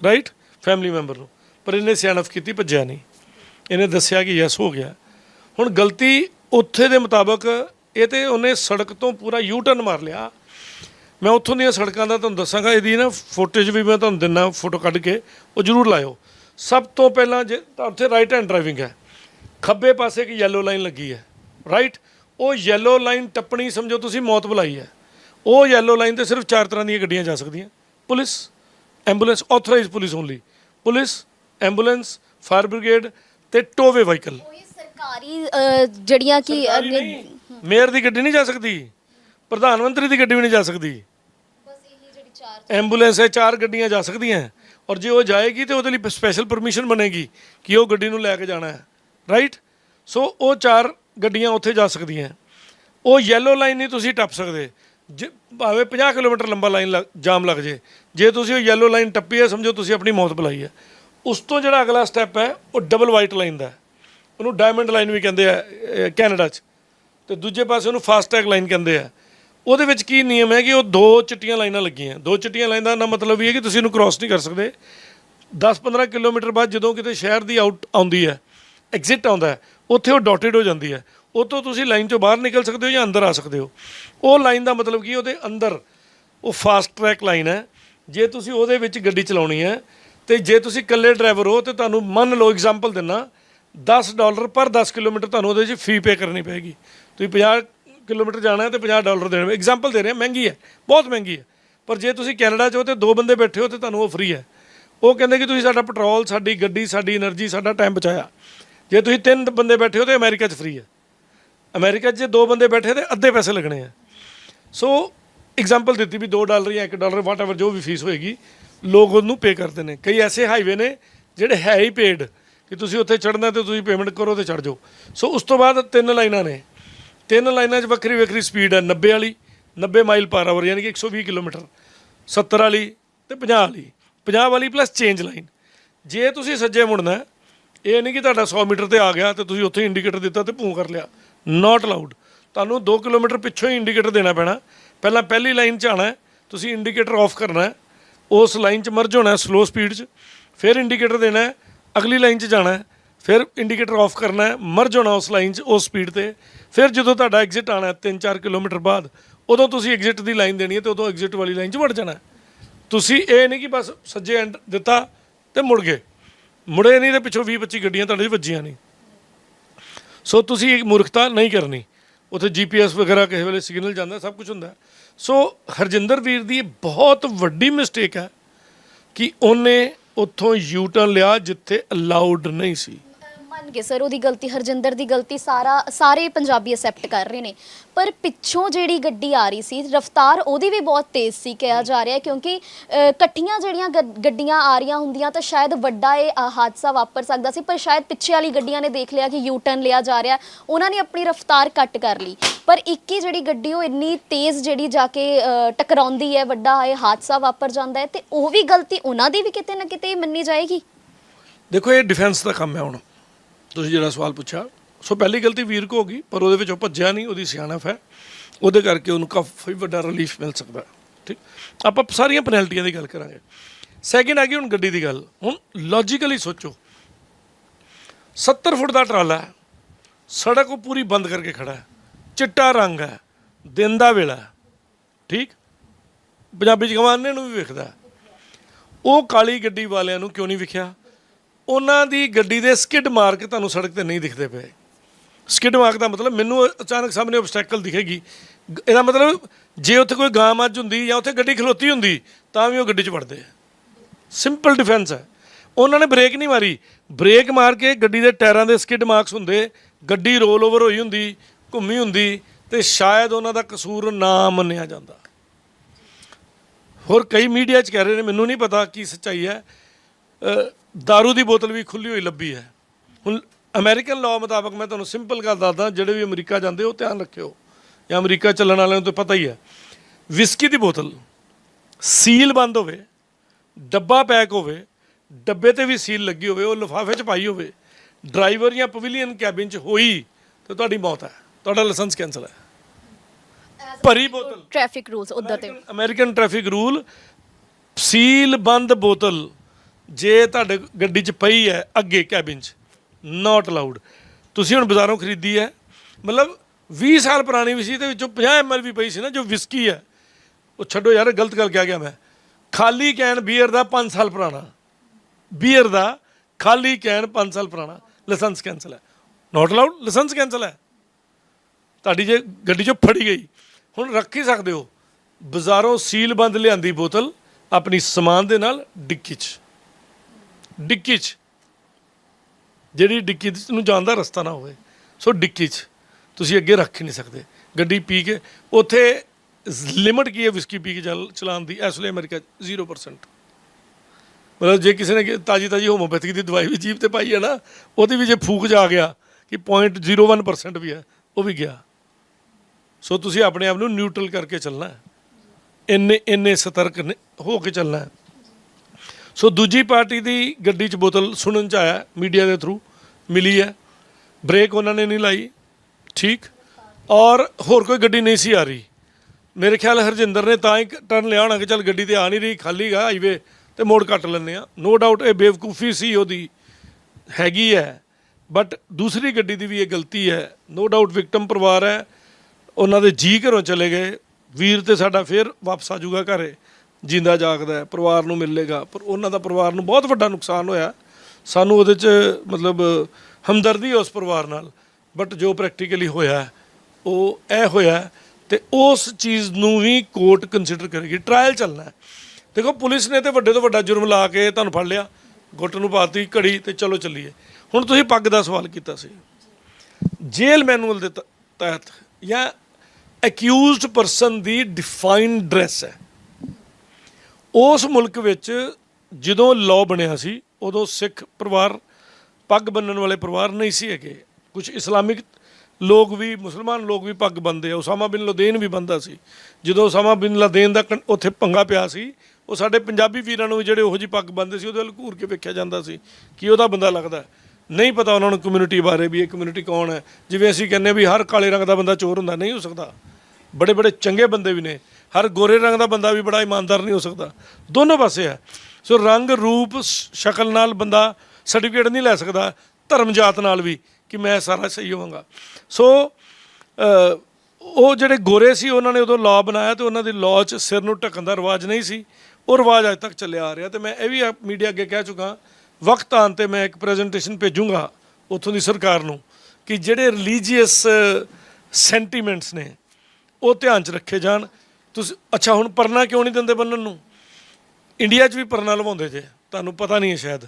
ਰਾਈਟ ਫੈਮਿਲੀ ਮੈਂਬਰ ਨੂੰ। ਪਰ ਇਹਨੇ ਸਿਆਣਫ ਕੀਤੀ, ਭੱਜਿਆ ਨਹੀਂ। ਇਹਨੇ ਦੱਸਿਆ ਕਿ ਯੈਸ ਹੋ ਗਿਆ। ਹੁਣ ਗਲਤੀ ਉੱਥੇ ਦੇ ਮੁਤਾਬਕ ਇਹ ਤੇ ਉਹਨੇ ਸੜਕ ਤੋਂ ਪੂਰਾ ਯੂ ਟਰਨ ਮਾਰ ਲਿਆ। ਮੈਂ ਉੱਥੋਂ ਦੀਆਂ ਸੜਕਾਂ ਦਾ ਤੁਹਾਨੂੰ ਦੱਸਾਂਗਾ। ਇਹਦੀ ਨਾ ਫੁਟੇਜ ਵੀ ਮੈਂ ਤੁਹਾਨੂੰ ਦਿੰਨਾ ਫੋਟੋ ਕੱਢ ਕੇ। ਉਹ ਜ਼ਰੂਰ ਲਾਇਓ। ਸਭ ਤੋਂ ਪਹਿਲਾਂ ਜੇ ਤਾਂ ਉੱਥੇ ਰਾਈਟ ਹੈਂਡ ਡਰਾਈਵਿੰਗ ਹੈ। ਖੱਬੇ ਪਾਸੇ ਇੱਕ ਯੈਲੋ ਲਾਈਨ ਲੱਗੀ ਹੈ। ਰਾਈਟ ਉਹ ਯੈਲੋ ਲਾਈਨ ਟੱਪਣੀ ਸਮਝੋ ਤੁਸੀਂ ਮੌਤ ਬੁਲਾਈ ਹੈ। ਉਹ ਯੈਲੋ ਲਾਈਨ ਤੇ ਸਿਰਫ ਚਾਰ ਤਰ੍ਹਾਂ ਦੀਆਂ ਗੱਡੀਆਂ ਜਾ ਸਕਦੀਆਂ। Police ambulance authorized police only police ambulance fire brigade ਤੇ ਟੋਵੇ ਵਹੀਕਲ ਕੋਈ ਸਰਕਾਰੀ ਅ, ਜਿਹੜੀਆਂ ਕਿ ਮੇਅਰ ਦੀ ਗੱਡੀ ਨਹੀਂ ਜਾ ਸਕਦੀ। ਪ੍ਰਧਾਨ ਮੰਤਰੀ ਦੀ ਗੱਡੀ ਵੀ ਨਹੀਂ ਜਾ ਸਕਦੀ। ਬਸ ਇਹੀ ਜਿਹੜੀ ਚਾਰ ਐਂਬੂਲੈਂਸ ਹੈ ਚਾਰ ਗੱਡੀਆਂ ਜਾ ਸਕਦੀਆਂ। ਔਰ ਜੇ ਉਹ ਜਾਏਗੀ ਤੇ ਉਹਦੇ ਲਈ ਸਪੈਸ਼ਲ ਪਰਮਿਸ਼ਨ ਬਣੇਗੀ ਕਿ ਉਹ ਗੱਡੀ ਨੂੰ ਲੈ ਕੇ ਜਾਣਾ ਹੈ। ਰਾਈਟ ਸੋ ਉਹ ਚਾਰ ਗੱਡੀਆਂ ਉੱਥੇ ਜਾ ਸਕਦੀਆਂ ਉਹ ਯੈਲੋ ਲਾਈਨ ਨਹੀਂ ਤੁਸੀਂ ਟੱਪ ਸਕਦੇ। ਜੇ ਭਾਵੇਂ 50 ਕਿਲੋਮੀਟਰ ਲੰਬਾ ਲਾਈਨ ਜਾਮ ਲੱਗ ਜੇ। ਜੇ ਤੁਸੀਂ ਉਹ ਯੈਲੋ ਲਾਈਨ ਟੱਪੀ ਹੈ, ਸਮਝੋ ਤੁਸੀਂ ਆਪਣੀ ਮੌਤ ਬੁਲਾਈ ਹੈ। ਉਸ ਤੋਂ ਜਿਹੜਾ ਅਗਲਾ ਸਟੈਪ ਹੈ, ਉਹ ਡਬਲ ਵਾਈਟ ਲਾਈਨ ਦਾ ਉਹਨੂੰ ਡਾਇਮੰਡ ਲਾਈਨ ਵੀ ਕਹਿੰਦੇ ਆ ਕੈਨੇਡਾ 'ਚ। ਤੇ ਦੂਜੇ ਪਾਸੇ ਉਹਨੂੰ ਫਾਸਟ ਟੈਗ ਲਾਈਨ ਕਹਿੰਦੇ ਆ। ਉਹਦੇ ਵਿੱਚ ਕੀ ਨਿਯਮ ਹੈ ਕਿ ਉਹ ਦੋ ਚਿੱਟੀਆਂ ਲਾਈਨਾਂ ਲੱਗੀਆਂ। ਦੋ ਚਿੱਟੀਆਂ ਲਾਈਨਾਂ ਦਾ ਮਤਲਬ ਇਹ ਹੈ ਕਿ ਤੁਸੀਂ ਇਹਨੂੰ ਕ੍ਰਾਸ ਨਹੀਂ ਕਰ ਸਕਦੇ। 10-15 ਕਿਲੋਮੀਟਰ ਬਾਅਦ ਜਦੋਂ ਕਿਤੇ ਸ਼ਹਿਰ ਦੀ ਆਊਟ ਆਉਂਦੀ ਹੈ ਐਗਜ਼ਿਟ ਆਉਂਦਾ ਉੱਥੇ ਉਹ ਡਾਟਡ ਹੋ ਜਾਂਦੀ ਹੈ। ਉਤੋਂ ਤੁਸੀਂ ਲਾਈਨ ਚੋਂ ਬਾਹਰ ਨਿਕਲ ਸਕਦੇ ਹੋ ਜਾਂ ਅੰਦਰ ਆ ਸਕਦੇ ਹੋ। ਉਹ ਲਾਈਨ ਦਾ ਮਤਲਬ ਕੀ ਉਹਦੇ ਅੰਦਰ ਉਹ ਫਾਸਟ ਟਰੈਕ ਲਾਈਨ ਹੈ। ਜੇ ਤੁਸੀਂ ਉਹਦੇ ਵਿੱਚ ਗੱਡੀ ਚਲਾਉਣੀ ਹੈ ਤੇ ਜੇ ਤੁਸੀਂ ਇਕੱਲੇ ਡਰਾਈਵਰ ਹੋ ਤੇ ਤੁਹਾਨੂੰ ਮੰਨ ਲਓ ਐਗਜ਼ਾਮਪਲ ਦਿੰਨਾ 10 ਡਾਲਰ ਪਰ 10 ਕਿਲੋਮੀਟਰ ਤੁਹਾਨੂੰ ਉਹਦੇ 'ਚ ਫੀ ਪੇ ਕਰਨੀ ਪਏਗੀ। ਤੁਸੀਂ 50 ਕਿਲੋਮੀਟਰ ਜਾਣਾ ਹੈ ਤੇ 50 ਡਾਲਰ ਦੇਣੇ ਐਗਜ਼ਾਮਪਲ ਦੇ ਰਿਹਾ, ਮਹਿੰਗੀ ਹੈ, ਬਹੁਤ ਮਹਿੰਗੀ ਹੈ। ਪਰ ਜੇ ਤੁਸੀਂ ਕੈਨੇਡਾ 'ਚ ਹੋ ਤੇ ਦੋ ਬੰਦੇ ਬੈਠੇ ਹੋ ਤੇ ਤੁਹਾਨੂੰ ਉਹ ਫ੍ਰੀ ਹੈ। ਉਹ ਕਹਿੰਦੇ ਕਿ ਤੁਸੀਂ ਸਾਡਾ ਪੈਟਰੋਲ, ਸਾਡੀ ਗੱਡੀ, ਸਾਡੀ એનર્ਜੀ ਸਾਡਾ ਟਾਈਮ ਬਚਾਇਆ। ਜੇ ਤੁਸੀਂ ਤਿੰਨ ਬੰਦੇ ਬੈਠੇ ਹੋ ਤੇ ਅਮਰੀਕਾ 'ਚ ਫ੍ਰੀ ਹੈ। ਅਮਰੀਕਾ 'ਚ ਜੇ ਦੋ ਬੰਦੇ ਬੈਠੇ ਤੇ ਅੱਧੇ ਪੈਸੇ ਲੱਗਣੇ ਆ ਸੋ ਐਗਜ਼ਾਮਪਲ ਦਿੱਤੀ ਵੀ 2 ਡਾਲਰ ਜਾਂ 1 ਡਾਲਰ ਵਾਟਐਵਰ ਜੋ ਵੀ ਫੀਸ ਹੋਏਗੀ, ਲੋਕ ਉਹਨੂੰ ਪੇ ਕਰਦੇ ਨੇ। ਕਈ ਐਸੇ ਹਾਈਵੇ ਨੇ ਜਿਹੜੇ ਹੈ ਹੀ ਪੇਡ ਕਿ ਤੁਸੀਂ ਉੱਥੇ ਚੜਨਾ ਤੇ ਤੁਸੀਂ ਪੇਮੈਂਟ ਕਰੋ ਤੇ ਚੜ ਜਾਓ। ਸੋ ਉਸ ਤੋਂ ਬਾਅਦ ਤਿੰਨ ਲਾਈਨਾਂ ਨੇ। ਤਿੰਨ ਲਾਈਨਾਂ 'ਚ ਵੱਖਰੀ ਵੱਖਰੀ ਸਪੀਡ ਹੈ 90 ਵਾਲੀ 90 ਮਾਈਲ ਪਰ ਆਵਰ ਯਾਨੀ ਕਿ 120 ਕਿਲੋਮੀਟਰ 70 ਵਾਲੀ ਤੇ 50 ਵਾਲੀ। 50 ਵਾਲੀ ਪਲੱਸ ਚੇਂਜ ਲਾਈਨ ਜੇ ਤੁਸੀਂ ਸੱਜੇ ਮੁੜਨਾ, ਇਹ ਨਹੀਂ ਕਿ ਤੁਹਾਡਾ 100 ਮੀਟਰ ਤੇ ਆ ਗਿਆ ਤੇ ਤੁਸੀਂ ਉੱਥੇ ਇੰਡੀਕੇਟਰ ਦਿੱਤਾ ਤੇ ਭੂੰ ਕਰ ਲਿਆ। ਨਾਟ ਅਲਾਉਡ ਤੁਹਾਨੂੰ 2 ਕਿਲੋਮੀਟਰ ਪਿੱਛੋਂ ਹੀ ਇੰਡੀਕੇਟਰ ਦੇਣਾ ਪੈਣਾ। ਪਹਿਲਾਂ ਪਹਿਲੀ ਲਾਈਨ 'ਚ ਆਣਾ ਤੁਸੀਂ ਇੰਡੀਕੇਟਰ ਆਫ ਕਰਨਾ ਉਸ ਲਾਈਨ 'ਚ ਮਰਜ ਹੋਣਾ ਸਲੋ ਸਪੀਡ 'ਚ। ਫਿਰ ਇੰਡੀਕੇਟਰ ਦੇਣਾ ਅਗਲੀ ਲਾਈਨ 'ਚ ਜਾਣਾ ਫਿਰ ਇੰਡੀਕੇਟਰ ਆਫ ਕਰਨਾ ਹੈ ਮਰਜ ਹੋਣਾ ਉਸ ਲਾਈਨ 'ਚ, ਉਸ ਸਪੀਡ ਤੇ। ਫਿਰ ਜਦੋਂ ਤੁਹਾਡਾ ਐਗਜ਼ਿਟ ਆਣਾ ਹੈ 3-4 ਕਿਲੋਮੀਟਰ ਬਾਅਦ, ਉਦੋਂ ਤੁਸੀਂ ਐਗਜ਼ਿਟ ਦੀ ਲਾਈਨ ਦੇਣੀ ਹੈ ਤੇ ਉਦੋਂ ਐਗਜ਼ਿਟ ਵਾਲੀ ਲਾਈਨ 'ਚ ਵੜ ਜਾਣਾ ਤੁਸੀਂ ਇਹ ਨਹੀਂ ਕਿ ਬਸ ਸੱਜੇ ਐਂਡ ਦਿੱਤਾ ਤੇ ਮੁੜ ਗਏ। ਮੁੜੇ ਨਹੀਂ ਤੇ ਪਿੱਛੋਂ 20-25 ਗੱਡੀਆਂ ਤੁਹਾਡੇ 'ਚ ਵੱਜੀਆਂ ਨਹੀਂ। ਸੋ ਤੁਸੀਂ ਇਹ ਮੂਰਖਤਾ ਨਹੀਂ ਕਰਨੀ। ਉੱਥੇ ਜੀਪੀਐਸ ਵਗੈਰਾ ਕਿਸੇ ਵੇਲੇ ਸਿਗਨਲ ਜਾਂਦਾ, ਸਭ ਕੁਝ ਹੁੰਦਾ ਸੋ ਹਰਜਿੰਦਰ ਵੀਰ ਦੀ ਬਹੁਤ ਵੱਡੀ ਮਿਸਟੇਕ ਹੈ ਕਿ ਉਹਨੇ ਉੱਥੋਂ ਯੂ ਟਰਨ ਲਿਆ ਜਿੱਥੇ ਅਲਾਉਡ ਨਹੀਂ ਸੀ। ਮੰਨ ਗਏ ਸਰ ਉਹਦੀ ਗਲਤੀ ਹਰਜਿੰਦਰ ਦੀ ਗਲਤੀ ਸਾਰਾ ਸਾਰੇ ਪੰਜਾਬੀ ਅਸੈਪਟ ਕਰ ਰਹੇ ਨੇ। ਪਰ ਪਿੱਛੋਂ ਜਿਹੜੀ ਗੱਡੀ ਆ ਰਹੀ ਸੀ ਰਫ਼ਤਾਰ ਉਹਦੀ ਵੀ ਬਹੁਤ ਤੇਜ਼ ਸੀ ਕਿਹਾ ਜਾ ਰਿਹਾ ਕਿਉਂਕਿ ਅ, ਇਕੱਠੀਆਂ ਜਿਹੜੀਆਂ ਗ- ਗੱਡੀਆਂ ਆ ਰਹੀਆਂ ਹੁੰਦੀਆਂ ਤਾਂ ਸ਼ਾਇਦ ਵੱਡਾ ਇਹ ਅ, ਹਾਦਸਾ ਵਾਪਰ ਸਕਦਾ ਸੀ ਪਰ ਸ਼ਾਇਦ ਪਿੱਛੇ ਵਾਲੀ ਗੱਡੀਆਂ ਨੇ ਦੇਖ ਲਿਆ ਕਿ ਯੂ ਟਰਨ ਲਿਆ ਜਾ ਰਿਹਾ ਉਹਨਾਂ ਨੇ ਆਪਣੀ ਰਫ਼ਤਾਰ ਘੱਟ ਕਰ ਲਈ। ਪਰ ਇੱਕ ਹੀ ਜਿਹੜੀ ਗੱਡੀ ਉਹ ਇੰਨੀ ਤੇਜ਼ ਜਿਹੜੀ ਜਾ ਕੇ ਅ, ਟਕਰਾਉਂਦੀ ਹੈ ਵੱਡਾ ਇਹ ਹਾਦਸਾ ਵਾਪਰ ਜਾਂਦਾ ਹੈ ਤੇ ਉਹ ਵੀ ਗਲਤੀ ਉਹਨਾਂ ਦੀ ਵੀ ਕਿਤੇ ਨਾ ਕਿਤੇ ਮੰਨੀ ਜਾਏਗੀ? ਦੇਖੋ ਇਹ ਡਿਫੈਂਸ ਦਾ ਕੰਮ ਹੈ ਹੁਣ। ਤੁਸੀਂ ਜਿਹੜਾ ਸਵਾਲ ਪੁੱਛਿਆ, ਸੋ ਪਹਿਲੀ ਗਲਤੀ ਵੀਰ ਕੋ ਹੋ ਗਈ, ਪਰ ਉਹਦੇ ਵਿੱਚ ਉਹ ਭੱਜਿਆ ਨਹੀਂ, ਉਹਦੀ ਸਿਆਣਪ ਹੈ। ਉਹਦੇ ਕਰਕੇ ਉਹਨੂੰ ਕਾਫੀ ਵੱਡਾ ਰਿਲੀਫ ਮਿਲ ਸਕਦਾ ਠੀਕ? ਆਪਾਂ ਸਾਰੀਆਂ ਪੈਨਲਟੀਆਂ ਦੀ ਗੱਲ ਕਰਾਂਗੇ। ਸੈਕਿੰਡ ਆ ਗਈ ਹੁਣ ਗੱਡੀ ਦੀ ਗੱਲ। ਹੁਣ ਲੌਜੀਕਲੀ ਸੋਚੋ 70 ਫੁੱਟ ਦਾ ਟਰਾਲਾ ਹੈ, ਸੜਕ ਉਹ ਪੂਰੀ ਬੰਦ ਕਰਕੇ ਖੜਾ ਹੈ, ਚਿੱਟਾ ਰੰਗ ਹੈ, ਦਿਨ ਦਾ ਵੇਲਾ ਠੀਕ? ਪੰਜਾਬੀ ਚ ਨੂੰ ਵੀ ਵੇਖਦਾ ਉਹ ਕਾਲੀ ਗੱਡੀ ਵਾਲਿਆਂ ਨੂੰ ਕਿਉਂ ਨਹੀਂ ਵਿਖਿਆ? ਉਹਨਾਂ ਦੀ ਗੱਡੀ ਦੇ ਸਕਿਡ ਮਾਰਕ ਤੁਹਾਨੂੰ ਸੜਕ ਤੇ ਨਹੀਂ ਦਿਖਦੇ ਪਏ। ਸਕਿਡ ਮਾਰਕ ਦਾ ਮਤਲਬ ਮੈਨੂੰ ਅਚਾਨਕ ਸਾਹਮਣੇ ਆਬਸਟੈਕਲ ਦਿਖੇਗੀ। ਗ- ਇਹਦਾ ਮਤਲਬ ਜੇ ਉੱਥੇ ਕੋਈ ਗਾਂ ਮੱਝ ਹੁੰਦੀ ਜਾਂ ਉੱਥੇ ਗੱਡੀ ਖਲੋਤੀ ਹੁੰਦੀ, ਤਾਂ ਵੀ ਉਹ ਗੱਡੀ 'ਚ ਵੜਦੇ ਸਿੰਪਲ ਡਿਫੈਂਸ ਹੈ ਉਹਨਾਂ ਨੇ ਬ੍ਰੇਕ ਨਹੀਂ ਮਾਰੀ। ਬ੍ਰੇਕ ਮਾਰ ਕੇ ਗੱਡੀ ਦੇ ਟਾਇਰਾਂ ਦੇ ਸਕਿਡ ਮਾਰਕਸ ਹੁੰਦੇ, ਗੱਡੀ ਰੋਲ ਓਵਰ ਹੋਈ ਹੁੰਦੀ, ਘੁੰਮੀ ਹੁੰਦੀ, ਤੇ ਸ਼ਾਇਦ ਉਹਨਾਂ ਦਾ ਕਸੂਰ ਨਾ ਮੰਨਿਆ ਜਾਂਦਾ। ਹੋਰ ਕਈ ਮੀਡੀਆ 'ਚ ਕਹਿ ਰਹੇ ਨੇ, ਮੈਨੂੰ ਨਹੀਂ ਪਤਾ ਕੀ ਸੱਚਾਈ ਹੈ। दारू ਦੀ ਬੋਤਲ ਵੀ ਖੁੱਲੀ ਹੋਈ ਲੱਭੀ ਹੈ ਹੁਣ ਅਮਰੀਕਨ ਲਾਅ ਮੁਤਾਬਕ ਮੈਂ ਤੁਹਾਨੂੰ ਸਿੰਪਲ ਗੱਲ ਦੱਸਦਾ ਜਿਹੜੇ ਵੀ ਅਮਰੀਕਾ ਜਾਂਦੇ ਉਹ ਧਿਆਨ ਰੱਖਿਓ ਜਾਂ ਅਮਰੀਕਾ ਚੱਲਣ ਵਾਲਿਆਂ ਨੂੰ ਤਾਂ ਪਤਾ ਹੀ ਹੈ ਵਿਸਕੀ ਦੀ ਬੋਤਲ ਸੀਲ ਬੰਦ ਹੋਵੇ ਡੱਬਾ ਪੈਕ ਹੋਵੇ ਡੱਬੇ ਤੇ ਵੀ ਸੀਲ ਲੱਗੀ ਹੋਵੇ ਉਹ ਲਿਫਾਫੇ 'ਚ ਪਾਈ ਹੋਵੇ ਡਰਾਈਵਰ ਜਾਂ ਪਵਿਲੀਅਨ ਕੈਬਿਨ 'ਚ ਹੋਈ ਤੇ ਤੁਹਾਡੀ ਮੌਤ ਹੈ ਤੁਹਾਡਾ ਲਾਇਸੈਂਸ ਕੈਂਸਲ ਹੈ ਭਰੀ ਬੋਤਲ ਟ੍ਰੈਫਿਕ ਰੂਲਸ ਉਧਰ ਤੇ ਅਮਰੀਕਨ ਟ੍ਰੈਫਿਕ ਰੂਲ ਸੀਲ ਬੰਦ ਬੋਤਲ ਜੇ ਤੁਹਾਡੇ ਗੱਡੀ 'ਚ ਪਈ ਹੈ ਅੱਗੇ ਕੈਬਿਨ 'ਚ ਨਾਟ ਅਲਾਉਡ ਤੁਸੀਂ ਹੁਣ ਬਾਜ਼ਾਰੋਂ ਖਰੀਦੀ ਹੈ, ਮਤਲਬ 20 ਸਾਲ ਪੁਰਾਣੀ ਵੀ ਸੀ, ਤੇ ਵਿੱਚੋਂ 50 ml ਵੀ ਪਈ ਸੀ ਨਾ, ਜੋ ਵਿਸਕੀ ਹੈ, ਉਹ ਛੱਡੋ ਯਾਰ, ਗਲਤ ਗੱਲ ਕਹਿ ਗਿਆ ਮੈਂ। ਖਾਲੀ ਕੈਨ ਬੀਅਰ ਦਾ 5 ਸਾਲ ਪੁਰਾਣਾ। ਬੀਅਰ ਦਾ ਖਾਲੀ ਕੈਨ 5 ਸਾਲ ਪੁਰਾਣਾ। ਲਾਇਸੈਂਸ ਕੈਂਸਲ ਹੈ। ਨਾਟ ਅਲਾਉਡ ਲਾਇਸੈਂਸ ਕੈਂਸਲ ਹੈ। ਤੁਹਾਡੀ ਜੇ ਗੱਡੀ 'ਚੋਂ ਫੜੀ ਗਈ, ਹੁਣ ਰੱਖ ਹੀ ਸਕਦੇ ਹੋ। ਬਾਜ਼ਾਰੋਂ ਸੀਲ ਬੰਦ ਲਿਆਂਦੀ ਬੋਤਲ ਆਪਣੀ ਸਮਾਨ ਦੇ ਨਾਲ ਡਿੱਕੀ 'ਚ। ਡਿੱਕੀ 'ਚ। ਜਿਹੜੀ ਡਿੱਕੀ 'ਚ ਨੂੰ ਜਾਣ ਦਾ ਰਸਤਾ ਨਾ ਹੋਵੇ। ਸੋ ਡਿੱਕੀ 'ਚ। ਤੁਸੀਂ ਅੱਗੇ ਰੱਖ ਹੀ ਨਹੀਂ ਸਕਦੇ। ਗੱਡੀ ਪੀ ਕੇ ਉੱਥੇ ਲਿਮਟ ਕੀ ਹੈ ਵਿਸਕੀ ਪੀ ਕੇ ਚੱਲ- ਚਲਾਉਣ ਦੀ? ਇਸ ਲਈ ਅਮਰੀਕਾ 'ਚ 0% ਮਤਲਬ ਜੇ ਕਿਸੇ ਨੇ ਤਾਜੀ ਤਾਜੀ ਹੋਮੋਪੈਥਿਕ ਦੀ ਦਵਾਈ ਵੀ ਜੀਭ ਤੇ ਪਾਈ ਹੈ ਨਾ, ਉਹਦੀ ਵੀ ਜੇ ਫੂਕ ਜਾ ਗਿਆ ਕਿ 0.01% ਵੀ ਹੈ, ਉਹ ਵੀ ਗਿਆ। ਸੋ ਤੁਸੀਂ ਆਪਣੇ ਆਪ ਨੂੰ ਨਿਊਟਰਲ ਕਰਕੇ ਚੱਲਣਾ ਹੈ। ਇੰਨੇ ਇੰਨੇ ਸਤਰਕ ਹੋ ਕੇ ਚੱਲਣਾ ਹੈ। ਸੋ ਦੂਜੀ ਪਾਰਟੀ ਦੀ ਗੱਡੀ 'ਚ ਬੋਤਲ ਸੁਣਨ 'ਚ ਆਇਆ, ਮੀਡੀਆ ਦੇ ਥਰੂ ਮਿਲੀ ਹੈ। ਬ੍ਰੇਕ ਉਹਨਾਂ ਨੇ ਨਹੀਂ ਲਾਈ, ਠੀਕ। ਔਰ ਹੋਰ ਕੋਈ ਗੱਡੀ ਨਹੀਂ ਸੀ ਆ ਰਹੀ। ਮੇਰੇ ਖਿਆਲ ਹਰਜਿੰਦਰ ਨੇ ਤਾਂ ਹੀ ਟਰਨ ਲਿਆ ਹੋਣਾ ਕਿ ਚੱਲ ਗੱਡੀ ਤੇ ਆ ਨਹੀਂ ਰਹੀ, ਖਾਲੀ ਗਾ ਹਾਈਵੇ ਤੇ ਮੋੜ ਕੱਟ ਲੈਂਦੇ ਆ ਨੋ ਡਾਊਟ ਇਹ ਬੇਵਕੂਫੀ ਸੀ ਉਹਦੀ, ਹੈਗੀ ਹੈ। ਬਟ ਦੂਸਰੀ ਗੱਡੀ ਦੀ ਵੀ ਇਹ ਗਲਤੀ ਹੈ। ਨੋ ਡਾਊਟ ਵਿਕਟਮ ਪਰਿਵਾਰ ਹੈ। ਉਹਨਾਂ ਦੇ ਜੀ ਘਰੋਂ ਚਲੇ ਗਏ। ਵੀਰ ਤੇ ਸਾਡਾ ਫੇਰ ਵਾਪਸ ਆ ਜਾਊਗਾ ਘਰੇ। ਜਿੰਦਾ ਜਾਗਦਾ ਹੈ, ਪਰਿਵਾਰ ਨੂੰ ਮਿਲੇਗਾ। ਪਰ ਉਹਨਾਂ ਦਾ ਪਰਿਵਾਰ ਨੂੰ ਬਹੁਤ ਵੱਡਾ ਨੁਕਸਾਨ ਹੋਇਆ। ਸਾਨੂੰ ਉਹਦੇ 'ਚ ਮਤਲਬ ਹਮਦਰਦੀ ਹੈ ਉਸ ਪਰਿਵਾਰ ਨਾਲ। ਬਟ ਜੋ ਪ੍ਰੈਕਟੀਕਲੀ ਹੋਇਆ ਉਹ ਇਹ ਹੋਇਆ ਹੈ ਤੇ ਉਸ ਚੀਜ਼ ਨੂੰ ਵੀ ਕੋਰਟ ਕੰਸੀਡਰ ਕਰੇਗੀ। ਟ੍ਰਾਇਲ ਚੱਲਣਾ ਹੈ। ਦੇਖੋ, ਪੁਲਿਸ ਨੇ ਤੇ ਵੱਡੇ ਤੋਂ ਵੱਡਾ ਜੁਰਮ ਲਾ ਕੇ ਤੁਹਾਨੂੰ ਫੜ ਲਿਆ। ਗੁੱਟ ਨੂੰ ਪਾਤੀ, ਘੜੀ ਤੇ ਚਲੋ ਚੱਲੀਏ। ਹੁਣ ਤੁਸੀਂ ਪੱਗ ਦਾ ਸਵਾਲ ਕੀਤਾ ਸੀ। ਜੇਲ ਮੈਨੂਅਲ ਦੇ ਤ- ਤਹਿਤ ਜਾਂ ਅਕਿਊਜ਼ਡ ਪਰਸਨ ਦੀ ਡਿਫਾਈਨਡ ਡਰੈਸ ਹੈ। ਉਸ ਮੁਲਕ ਵਿੱਚ ਜਦੋਂ ਲਾਅ ਬਣਿਆ ਸੀ, ਉਦੋਂ ਸਿੱਖ ਪਰਿਵਾਰ, ਪੱਗ ਬੰਨਣ ਵਾਲੇ ਪਰਿਵਾਰ ਨਹੀਂ ਸੀ ਹੈਗੇ। ਕੁਝ ਇਸਲਾਮਿਕ ਲੋਕ ਵੀ, ਮੁਸਲਮਾਨ ਲੋਕ ਵੀ ਪੱਗ ਬੰਨਦੇ ਆ। ਉਸਾਮਾ ਬਿਨ ਲਦੇਨ ਵੀ ਬੰਦਾ ਸੀ। ਜਦੋਂ ਉਸਾਮਾ ਬਿਨ ਲਦੇਨ ਦਾ ਕੰ- ਉੱਥੇ ਪੰਗਾ ਪਿਆ ਸੀ, ਉਹ ਸਾਡੇ ਪੰਜਾਬੀ ਵੀਰਾਂ ਨੂੰ ਵੀ ਜਿਹੜੇ ਉਹੋ ਜਿਹੀ ਪੱਗ ਬੰਨਦੇ ਸੀ, ਉਹਦੇ ਵੱਲ ਘੂਰ ਕੇ ਵੇਖਿਆ ਜਾਂਦਾ ਸੀ ਕਿ ਉਹਦਾ ਬੰਦਾ ਲੱਗਦਾ ਨਹੀਂ ਪਤਾ ਉਹਨਾਂ ਨੂੰ ਕਮਿਊਨਿਟੀ ਬਾਰੇ ਵੀ ਇਹ ਕਮਿਊਨਿਟੀ ਕੌਣ ਹੈ। ਜਿਵੇਂ ਅਸੀਂ ਕਹਿੰਦੇ ਵੀ ਹਰ ਕਾਲੇ ਰੰਗ ਦਾ ਬੰਦਾ ਚੋਰ ਹੁੰਦਾ, ਨਹੀਂ ਹੋ ਸਕਦਾ। ਬੜੇ ਬੜੇ ਚੰਗੇ ਬੰਦੇ ਵੀ ਨੇ। ਹਰ ਗੋਰੇ ਰੰਗ ਦਾ ਬੰਦਾ ਵੀ ਬੜਾ ਇਮਾਨਦਾਰ ਨਹੀਂ ਹੋ ਸਕਦਾ। ਦੋਨੋਂ ਪਾਸੇ ਹੈ। ਸੋ ਰੰਗ, ਰੂਪ, ਸ਼ਕਲ ਨਾਲ ਬੰਦਾ ਸਰਟੀਫਿਕੇਟ ਨਹੀਂ ਲੈ ਸਕਦਾ, ਧਰਮ ਜਾਤ ਨਾਲ ਵੀ ਕਿ ਮੈਂ ਸਾਰਾ ਸਹੀ ਹੋਵਾਂਗਾ। ਸੋ ਉਹ ਜਿਹੜੇ ਗੋਰੇ ਸੀ, ਉਹਨਾਂ ਨੇ ਉਦੋਂ ਲਾਅ ਬਣਾਇਆ ਤੇ ਉਹਨਾਂ ਦੀ ਲਾਅ 'ਚ ਸਿਰ ਨੂੰ ਢੱਕਣ ਦਾ ਰਿਵਾਜ ਨਹੀਂ ਸੀ। ਉਹ ਰਿਵਾਜ ਅੱਜ ਤੱਕ ਚੱਲਿਆ ਆ ਰਿਹਾ ਤੇ ਮੈਂ ਇਹ ਵੀ ਮੀਡੀਆ ਅੱਗੇ ਕਹਿ ਚੁੱਕਾ, ਵਕਤ ਆਉਣ ਤੇ ਮੈਂ ਇੱਕ ਪ੍ਰੈਜੈਂਟੇਸ਼ਨ ਭੇਜੂੰਗਾ ਉੱਥੋਂ ਦੀ ਸਰਕਾਰ ਨੂੰ ਕਿ ਜਿਹੜੇ ਰਿਲੀਜੀਅਸ ਸੈਂਟੀਮੈਂਟਸ ਨੇ, ਉਹ ਧਿਆਨ 'ਚ ਰੱਖੇ ਜਾਣ। ਤੁਸੀਂ ਅੱਛਾ, ਹੁਣ ਪਰਨਾ ਕਿਉਂ ਨਹੀਂ ਦਿੰਦੇ ਬੰਨਣ ਨੂੰ? ਇੰਡੀਆ 'ਚ ਵੀ ਪਰਨਾ ਲਵਾਉਂਦੇ ਜੇ, ਤੁਹਾਨੂੰ ਪਤਾ ਨਹੀਂ ਹੈ ਸ਼ਾਇਦ।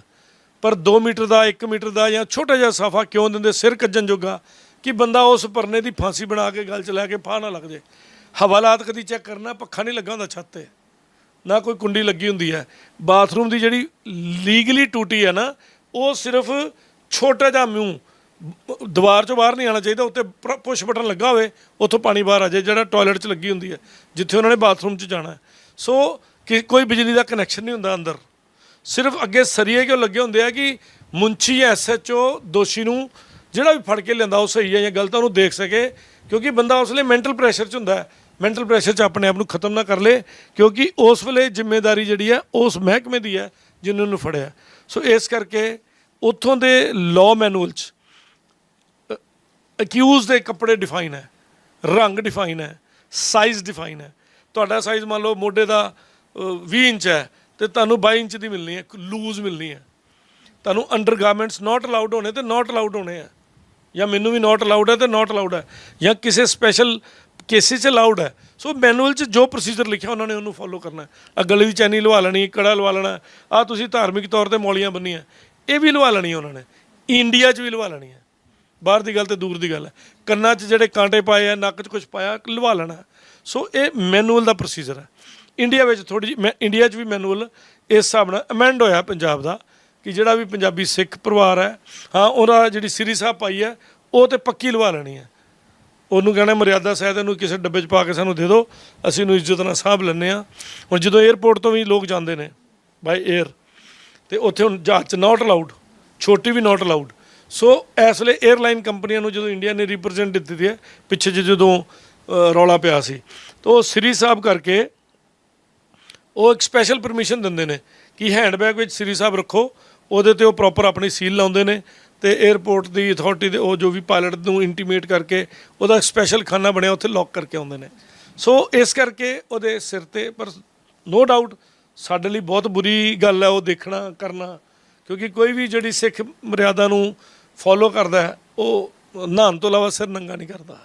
ਪਰ 2 ਮੀਟਰ ਦਾ 1 ਮੀਟਰ ਦਾ ਜਾਂ ਛੋਟਾ ਜਿਹਾ ਸਾਫਾ ਕਿਉਂ ਦਿੰਦੇ? ਸਿਰ ਕੱਜਣ ਜੋਗਾ ਕਿ ਬੰਦਾ ਉਸ ਪਰਨੇ ਦੀ ਫਾਂਸੀ ਬਣਾ ਕੇ ਗੱਲ 'ਚ ਲੈ ਕੇ ਫਾਹ ਨਾ ਲੱਗ ਜੇ। ਹਵਾਲਾਤ ਕਦੀ ਚੈੱਕ ਕਰਨਾ, ਪੱਖਾ ਨਹੀਂ ਲੱਗਾ ਹੁੰਦਾ ਛੱਤ ਤੇ। ਨਾ ਕੋਈ ਕੁੰਡੀ ਲੱਗੀ ਹੁੰਦੀ ਹੈ। ਬਾਥਰੂਮ ਦੀ ਜਿਹੜੀ ਲੀਗਲੀ ਟੂਟੀ ਹੈ ਨਾ, ਉਹ ਸਿਰਫ ਛੋਟਾ ਜਿਹਾ ਮੂੰਹ ਦੀਵਾਰ ਚੋਂ ਬਾਹਰ ਨਹੀਂ ਆਣਾ ਚਾਹੀਦਾ, ਉੱਤੇ ਪੁਸ਼ ਬਟਨ ਲੱਗਾ ਹੋਵੇ, ਉੱਥੋਂ ਪਾਣੀ ਬਾਹਰ ਆ ਜਾਏ, ਜਿਹੜਾ ਟਾਇਲਟ 'ਚ ਲੱਗੀ ਹੁੰਦੀ ਹੈ, ਜਿੱਥੇ ਉਹਨਾਂ ਨੇ ਬਾਥਰੂਮ 'ਚ ਜਾਣਾ ਸੋ ਕਿ ਕੋਈ ਬਿਜਲੀ ਦਾ ਕਨੈਕਸ਼ਨ ਨਹੀਂ ਹੁੰਦਾ ਅੰਦਰ। ਸਿਰਫ ਅੱਗੇ ਸਰੀਏ ਕਿਉਂ ਲੱਗੇ ਹੁੰਦੇ ਆ ਕਿ ਮੁੰਚੀ ਐਸਐਚਓ ਦੋਸ਼ੀ ਨੂੰ ਜਿਹੜਾ ਵੀ ਫੜ ਕੇ ਲਿਆਂਦਾ ਉਹ ਸਹੀ ਹੈ ਜਾਂ ਗਲਤ ਉਹਨੂੰ ਦੇਖ ਸਕੇ, ਕਿਉਂਕਿ ਬੰਦਾ ਉਸ ਵੇਲੇ ਮੈਂਟਲ ਪ੍ਰੈਸ਼ਰ 'ਚ ਹੁੰਦਾ ਮੈਂਟਲ ਪ੍ਰੈਸ਼ਰ 'ਚ ਆਪਣੇ ਆਪ ਨੂੰ ਖਤਮ ਨਾ ਕਰ ਲੇ, ਕਿਉਂਕਿ ਉਸ ਵੇਲੇ ਜ਼ਿੰਮੇਵਾਰੀ ਜਿਹੜੀ ਹੈ, ਉਸ ਮਹਿਕਮੇ ਦੀ ਹੈ ਜਿਨ੍ਹਾਂ ਨੂੰ ਫੜਿਆ। ਸੋ ਇਸ ਕਰਕੇ ਉੱਥੋਂ ਦੇ ਲਾਅ ਮੈਨੂਅਲ 'ਚ ਅਕਿਊਜ਼ ਦੇ ਕੱਪੜੇ ਡਿਫਾਈਨ ਹੈ ਰੰਗ ਡਿਫਾਈਨ ਹੈ ਸਾਈਜ਼ ਡਿਫਾਈਨ ਹੈ। ਤੁਹਾਡਾ ਸਾਈਜ਼ ਮੰਨ ਲਓ ਮੋਢੇ ਦਾ ਅ, 20 ਇੰਚ ਹੈ ਤੇ ਤੁਹਾਨੂੰ 22 ਇੰਚ ਦੀ ਮਿਲਣੀ ਹੈ ਲੂਜ਼ ਮਿਲਣੀ ਹੈ। ਤੁਹਾਨੂੰ ਅੰਡਰਗਾਰਮੈਂਟਸ ਨਾਟ ਅਲਾਉਡ ਹੋਣੇ ਤੇ ਨਾਟ ਅਲਾਉਡ ਹੋਣੇ ਆ ਜਾਂ ਮੈਨੂੰ ਵੀ ਨਾਟ ਅਲਾਉਡ ਹੈ ਤੇ ਨਾਟ ਅਲਾਉਡ ਹੈ। ਜਾਂ ਕਿਸੇ ਸਪੈਸ਼ਲ ਕੇਸਿਸ 'ਚ ਅਲਾਉਡ ਹੈ। ਸੋ ਮੈਨੂਅਲ 'ਚ ਜੋ ਪ੍ਰੋਸੀਜਰ ਲਿਖਿਆ ਉਹਨਾਂ ਨੇ ਉਹਨੂੰ ਫੋਲੋ ਕਰਨਾ ਹੈ। ਗਲੇ ਦੀ ਚੈਨੀ ਲਵਾ ਲੈਣੀ ਕੜਾ ਲਵਾ ਲੈਣਾ ਆ ਤੁਸੀਂ ਧਾਰਮਿਕ ਤੌਰ ਤੇ ਮੌਲੀਆਂ ਬੰਨੀਆਂ ਇਹ ਵੀ ਲਵਾ ਲੈਣੀ ਉਹਨਾਂ ਨੇ। ਇੰਡੀਆ 'ਚ ਵੀ ਲਵਾ ਲੈਣੀ ਹੈ। ਬਾਹਰ ਦੀ ਗੱਲ ਤੇ ਦੂਰ ਦੀ ਗੱਲ ਹੈ। ਕੰਨਾਂ 'ਚ ਜਿਹੜੇ ਕਾਂਟੇ ਪਾਏ ਆ, ਨੱਕ 'ਚ ਕੁਝ ਪਾਇਆ, ਲਵਾ ਲੈਣਾ। ਸੋ ਇਹ ਮੈਨੂਅਲ ਦਾ ਪ੍ਰੋਸੀਜਰ ਹੈ। ਇੰਡੀਆ ਵਿੱਚ ਥੋੜੀ ਜਿਹੀ ਮੈਂ ਇੰਡੀਆ 'ਚ ਵੀ ਮੈਨੂਅਲ ਇਸ ਹਿਸਾਬ ਨਾਲ ਅਮੈਂਡ ਹੋਇਆ ਪੰਜਾਬ ਦਾ ਕਿ ਜਿਹੜਾ ਵੀ ਪੰਜਾਬੀ ਸਿੱਖ ਪਰਿਵਾਰ ਹੈ, ਹਾਂ, ਉਹਦਾ ਜਿਹੜੀ ਸ੍ਰੀ ਸਾਹਿਬ ਪਾਈ ਹੈ, ਉਹ ਤੇ ਪੱਕੀ ਲਵਾ ਲੈਣੀ ਹੈ। ਉਹਨੂੰ ਕਹਿਣਾ ਮਰਿਆਦਾ ਸਾਹਿਤ ਇਹਨੂੰ ਕਿਸੇ ਡੱਬੇ 'ਚ ਪਾ ਕੇ ਸਾਨੂੰ ਦੇ ਦਿਓ, ਅਸੀਂ ਇਹਨੂੰ ਇੱਜ਼ਤ ਨਾਲ ਸਾਂਭ ਲੈਂਦੇ ਆ ਹੁਣ ਜਦੋਂ 에ਅਰਪੋਰਟ ਤੋਂ ਵੀ ਲੋਕ ਜਾਂਦੇ ਨੇ ਬਾਈ 에ਅਰ ਤੇ ਉੱਥੇ ਹੁਣ ਜਹਾਜ਼ 'ਚ ਨਾਟ ਅਲਾਉਡ ਛੋਟੀ ਵੀ ਨਾਟ ਅਲਾਉਡ ਸੋ ਇਸ ਵੇਲੇ 에ਅਰਲਾਈਨ ਕੰਪਨੀਆਂ ਨੂੰ ਜਦੋਂ ਇੰਡੀਆ ਨੇ ਰਿਪਰੈਜ਼ੈਂਟ ਦਿੱਤੀ ਹੈ ਪਿੱਛੇ ਜੇ ਜਦੋਂ ਰੌਲਾ ਪਿਆ ਸੀ, ਤਾਂ ਉਹ ਸ੍ਰੀ ਸਾਹਿਬ ਕਰਕੇ ਉਹ ਇੱਕ ਸਪੈਸ਼ਲ ਪਰਮਿਸ਼ਨ ਦਿੰਦੇ ਨੇ ਕਿ ਹੈਂਡਬੈਗ ਵਿੱਚ ਸ੍ਰੀ ਸਾਹਿਬ ਰੱਖੋ, ਉਹਦੇ ਤੇ ਉਹ ਪ੍ਰੋਪਰ ਆਪਣੀ ਸੀਲ ਲਾਉਂਦੇ ਨੇ ਤੇ 에ਅਰਪੋਰਟ ਦੀ ਅਥਾਰਟੀ ਦੇ ਉਹ ਜੋ ਵੀ ਪਾਇਲਟ ਨੂੰ ਇੰਟੀਮੇਟ ਕਰਕੇ ਉਹਦਾ ਸਪੈਸ਼ਲ ਖਾਨਾ ਬਣਿਆ ਉੱਥੇ ਲੌਕ ਕਰਕੇ ਆਉਂਦੇ ਨੇ। ਸੋ ਇਸ ਕਰਕੇ ਉਹਦੇ ਸਿਰ ਤੇ, ਪਰ ਨੋ ਡਾਊਟ ਸਾਡੇ ਲਈ ਬਹੁਤ ਬੁਰੀ ਗੱਲ ਹੈ ਉਹ ਦੇਖਣਾ, ਕਰਨਾ, ਕਿਉਂਕਿ ਕੋਈ ਵੀ ਜਿਹੜੀ ਸਿੱਖ ਮਰਿਆਦਾ ਨੂੰ ਫੋਲੋ ਕਰਦਾ ਹੈ ਉਹ ਨਹਾਉਣ ਤੋਂ ਇਲਾਵਾ ਸਿਰ ਨੰਗਾ ਨਹੀਂ ਕਰਦਾ।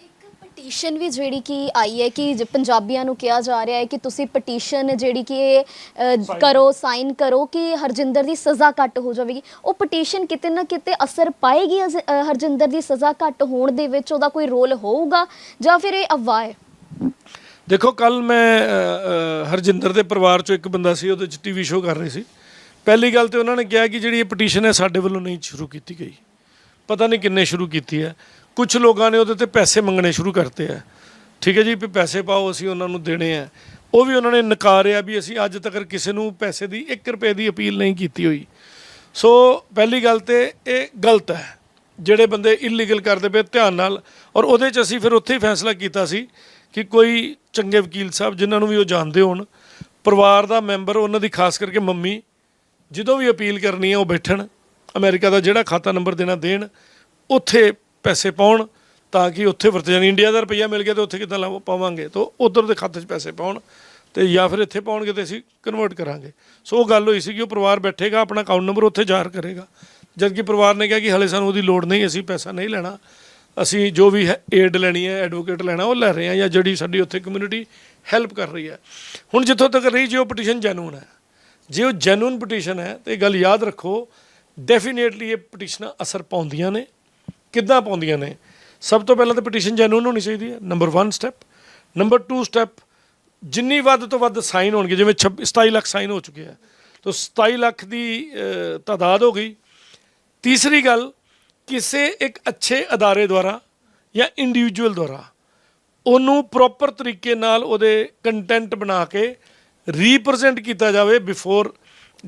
ਇੱਕ ਪਟੀਸ਼ਨ ਵੀ ਜਿਹੜੀ ਕਿ ਆਈ ਹੈ ਕਿ ਜ- ਪੰਜਾਬੀਆਂ ਨੂੰ ਕਿਹਾ ਜਾ ਰਿਹਾ ਹੈ ਕਿ ਤੁਸੀਂ ਪਟੀਸ਼ਨ ਜਿਹੜੀ ਕਿ ਅ, ਕਰੋ। ਸਾਈਨ ਕਰੋ ਕਿ ਹਰਜਿੰਦਰ ਦੀ ਸਜ਼ਾ ਘੱਟ ਹੋ ਜਾਵੇਗੀ। ਉਹ ਪਟੀਸ਼ਨ ਕਿਤੇ ਨਾ ਕਿਤੇ ਅਸਰ ਪਾਏਗੀ ਅ, ਹਰਜਿੰਦਰ ਦੀ ਸਜ਼ਾ ਘੱਟ ਹੋਣ ਦੇ ਵਿੱਚ ਉਹਦਾ ਕੋਈ ਰੋਲ ਹੋਊਗਾ ਜਾਂ ਫਿਰ ਇਹ ਅਫਵਾਹ ਹੈ? ਦੇਖੋ ਕੱਲ ਮੈਂ ਅ, ਅ, ਹਰਜਿੰਦਰ ਦੇ ਪਰਿਵਾਰ ਚੋਂ ਇੱਕ ਬੰਦਾ ਸੀ ਉਹਦੇ ਚ ਟੀਵੀ ਸ਼ੋਅ ਕਰ ਰਹੇ ਸੀ। ਪਹਿਲੀ ਗੱਲ ਤੇ ਉਹਨਾਂ ਨੇ ਕਿਹਾ ਕਿ ਜਿਹੜੀ ਇਹ ਪਟੀਸ਼ਨ ਹੈ ਸਾਡੇ ਵੱਲੋਂ ਨਹੀਂ ਸ਼ੁਰੂ ਕੀਤੀ ਗਈ। ਪਤਾ ਨਹੀਂ ਕਿੰਨੇ ਸ਼ੁਰੂ ਕੀਤੀ ਹੈ। ਕੁਝ ਲੋਕਾਂ ਨੇ ਉਹਦੇ ਤੇ ਪੈਸੇ ਮੰਗਣੇ ਸ਼ੁਰੂ ਕਰਤੇ ਆ ਠੀਕ ਹੈ ਜੀ, ਵੀ ਪੈਸੇ ਪਾਓ, ਅਸੀਂ ਉਹਨਾਂ ਨੂੰ ਦੇਣੇ ਆ ਉਹ ਵੀ ਉਹਨਾਂ ਨੇ ਨਕਾਰਿਆ ਵੀ ਅਸੀਂ ਅੱਜ ਤੱਕ ਕਿਸੇ ਨੂੰ ਪੈਸੇ ਦੀ 1 ਰੁਪਏ ਦੀ ਅਪੀਲ ਨਹੀਂ ਕੀਤੀ ਹੋਈ। ਸੋ ਪਹਿਲੀ ਗੱਲ ਤੇ ਇਹ ਗਲਤ ਹੈ। ਜਿਹੜੇ ਬੰਦੇ ਇਲੀਗਲ ਕਰਦੇ ਪਏ, ਧਿਆਨ ਨਾਲ। ਔਰ ਉਹਦੇ ਚ ਅਸੀਂ ਫਿਰ ਉੱਥੇ ਹੀ ਫੈਸਲਾ ਕੀਤਾ ਸੀ ਕਿ ਕੋਈ ਚੰਗੇ ਵਕੀਲ ਸਾਹਿਬ ਜਿਨ੍ਹਾਂ ਨੂੰ ਵੀ ਉਹ ਜਾਣਦੇ ਹੋਣ, ਪਰਿਵਾਰ ਦਾ ਮੈਂਬਰ, ਉਹਨਾਂ ਦੀ ਖਾਸ ਕਰਕੇ ਮੰਮੀ ਜਦੋਂ ਵੀ ਅਪੀਲ ਕਰਨੀ ਹੈ, ਉਹ ਬੈਠਣ, ਅਮਰੀਕਾ ਦਾ ਜਿਹੜਾ ਖਾਤਾ ਨੰਬਰ ਦੇਣਾ ਦੇਣ, ਉੱਥੇ ਪੈਸੇ ਪਾਉਣ, ਤਾਂ ਕਿ ਉੱਥੇ ਵਰਤੇ ਜਾਣ। ਇੰਡੀਆ ਦਾ ਰੁਪਈਆ ਮਿਲ ਗਿਆ ਤੇ ਉੱਥੇ ਕਿੱਦਾਂ ਲਾ ਪਾਵਾਂਗੇ? ਤਾਂ ਉਧਰ ਦੇ ਖਾਤੇ 'ਚ ਪੈਸੇ ਪਾਉਣ ਤੇ ਜਾਂ ਫਿਰ ਇੱਥੇ ਪਾਉਣਗੇ ਤੇ ਅਸੀਂ ਕਨਵਰਟ ਕਰਾਂਗੇ। ਸੋ ਉਹ ਗੱਲ ਹੋਈ ਸੀ ਕਿ ਉਹ ਪਰਿਵਾਰ ਬੈਠੇਗਾ, ਆਪਣਾ ਅਕਾਊਂਟ ਨੰਬਰ ਉੱਥੇ ਜ਼ਾਹਰ ਕਰੇਗਾ। ਜਦ ਕਿ ਪਰਿਵਾਰ ਨੇ ਕਿਹਾ ਕਿ ਹਲੇ ਸਾਨੂੰ ਉਹਦੀ ਲੋੜ ਨਹੀਂ, ਅਸੀਂ ਪੈਸਾ ਨਹੀਂ ਲੈਣਾ। ਅਸੀਂ ਜੋ ਵੀ ਹੈ ਏਡ ਲੈਣੀ ਹੈ ਐਡਵੋਕੇਟ ਲੈਣਾ, ਉਹ ਲੈ ਰਹੇ ਹਾਂ ਜਾਂ ਜਿਹੜੀ ਸਾਡੀ ਉੱਥੇ ਕਮਿਊਨਿਟੀ ਹੈਲਪ ਕਰ ਰਹੀ ਹੈ। ਹੁਣ ਜਿੱਥੋਂ ਤੱਕ ਰਹੀ, ਜੇ ਉਹ ਪਟੀਸ਼ਨ ਜੈਨੂਨ ਹੈ। ਜੇ ਉਹ ਜੈਨੂਨ ਪਟੀਸ਼ਨ ਹੈ, ਤੇ ਇਹ ਗੱਲ ਯਾਦ ਰੱਖੋ ਡੈਫੀਨੇਟਲੀ ਇਹ ਪਟੀਸ਼ਨਾਂ ਅਸਰ ਪਾਉਂਦੀਆਂ ਨੇ। ਕਿੱਦਾਂ ਪਾਉਂਦੀਆਂ ਨੇ? ਸਭ ਤੋਂ ਪਹਿਲਾਂ ਤਾਂ ਪਟੀਸ਼ਨ ਜੈਨੂਨ ਹੋਣੀ ਚਾਹੀਦੀ ਹੈ। ਨੰਬਰ 1 ਸਟੈਪ ਨੰਬਰ 2 ਸਟੈਪ ਜਿੰਨੀ ਵੱਧ ਤੋਂ ਵੱਧ ਸਾਈਨ ਹੋਣਗੇ, ਜਿਵੇਂ 26 27 ਲੱਖ ਸਾਈਨ ਹੋ ਚੁੱਕੇ ਆ। ਤਾਂ 27 ਲੱਖ ਦੀ ਤਾਦਾਦ ਹੋ ਗਈ। ਤੀਸਰੀ ਗੱਲ, ਕਿਸੇ ਇੱਕ ਅੱਛੇ ਅਦਾਰੇ ਦੁਆਰਾ ਜਾਂ ਇੰਡੀਵਿਜੂਅਲ ਦੁਆਰਾ, ਉਹਨੂੰ ਪ੍ਰੋਪਰ ਤਰੀਕੇ ਨਾਲ ਉਹਦੇ ਕੰਟੈਂਟ ਬਣਾ ਕੇ ਰੀਪ੍ਰੈਜ਼ੈਂਟ ਕੀਤਾ ਜਾਵੇ before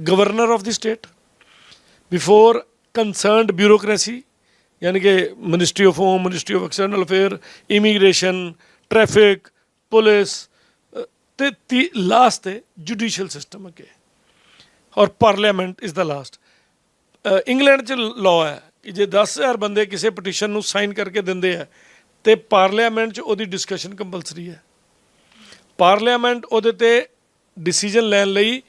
governor of the state before concerned bureaucracy ਯਾਨੀ ਕਿ ministry of home ministry of external affair immigration traffic police uh, ਤੇ ਲਾਸਟ ਤੇ ਜੁਡੀਸ਼ੀਅਲ ਸਿਸਟਮ ਅੱਗੇ। ਔਰ parliament is the last England 'ਚ ਲਾਅ ਹੈ ਕਿ ਜੇ 10000 ਬੰਦੇ ਕਿਸੇ ਪਟੀਸ਼ਨ ਨੂੰ ਸਾਈਨ ਕਰਕੇ ਦਿੰਦੇ ਆ ਤੇ ਪਾਰਲੀਮੈਂਟ 'ਚ ਉਹਦੀ ਡਿਸਕਸ਼ਨ ਕੰਪਲਸਰੀ ਹੈ। ਪਾਰਲੀਮੈਂਟ ਉਹਦੇ ਤੇ ਡਿਸੀਜਨ ਲੈਣ ਲਈ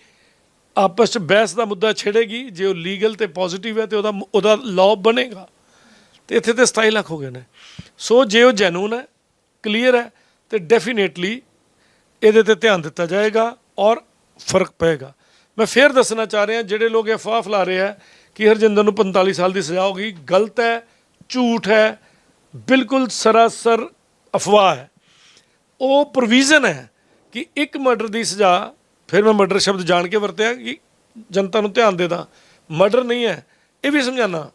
ਆਪਸ 'ਚ ਬਹਿਸ ਦਾ ਮੁੱਦਾ ਛੇੜੇਗੀ, ਜੇ ਉਹ ਲੀਗਲ ਤੇ ਪੋਜ਼ਿਟਿਵ ਹੈ ਤੇ ਉਹਦਾ ਉਹਦਾ ਲਾਅ ਬਣੇਗਾ। ਤੇ ਇੱਥੇ ਤੇ 27 ਲੱਖ ਹੋ ਗਏ ਨੇ। ਸੋ ਜੇ ਉਹ ਜੈਨੂਨ ਹੈ ਕਲੀਅਰ ਹੈ, ਤੇ ਡੈਫੀਨੇਟਲੀ ਇਹਦੇ ਤੇ ਧਿਆਨ ਦਿੱਤਾ ਜਾਏਗਾ ਔਰ ਫ਼ਰਕ ਪਏਗਾ। ਮੈਂ ਫੇਰ ਦੱਸਣਾ ਚਾਹ ਰਿਹਾ, ਜਿਹੜੇ ਲੋਕ ਇਹ ਅਫਵਾਹ ਫੈਲਾ ਰਹੇ ਆ ਕਿ ਹਰਜਿੰਦਰ ਨੂੰ 45 ਸਾਲ ਦੀ ਸਜ਼ਾ ਹੋ ਗਈ, ਗਲਤ ਹੈ, ਝੂਠ ਹੈ, ਬਿਲਕੁਲ ਸਰਾਸਰ ਅਫਵਾਹ ਹੈ। ਉਹ ਪ੍ਰੋਵੀਜ਼ਨ ਹੈ। ਕਿ ਇੱਕ ਮਰਡਰ ਦੀ ਸਜ਼ਾ ਫਿਰ ਮੈਂ ਮਰਡਰ ਸ਼ਬਦ ਜਾਣ ਕੇ ਵਰਤਿਆ ਕਿ ਜਨਤਾ ਨੂੰ ਧਿਆਨ ਦੇ ਦਾਂ। ਮਰਡਰ ਨਹੀਂ ਹੈ ਇਹ ਵੀ ਸਮਝਾਣਾ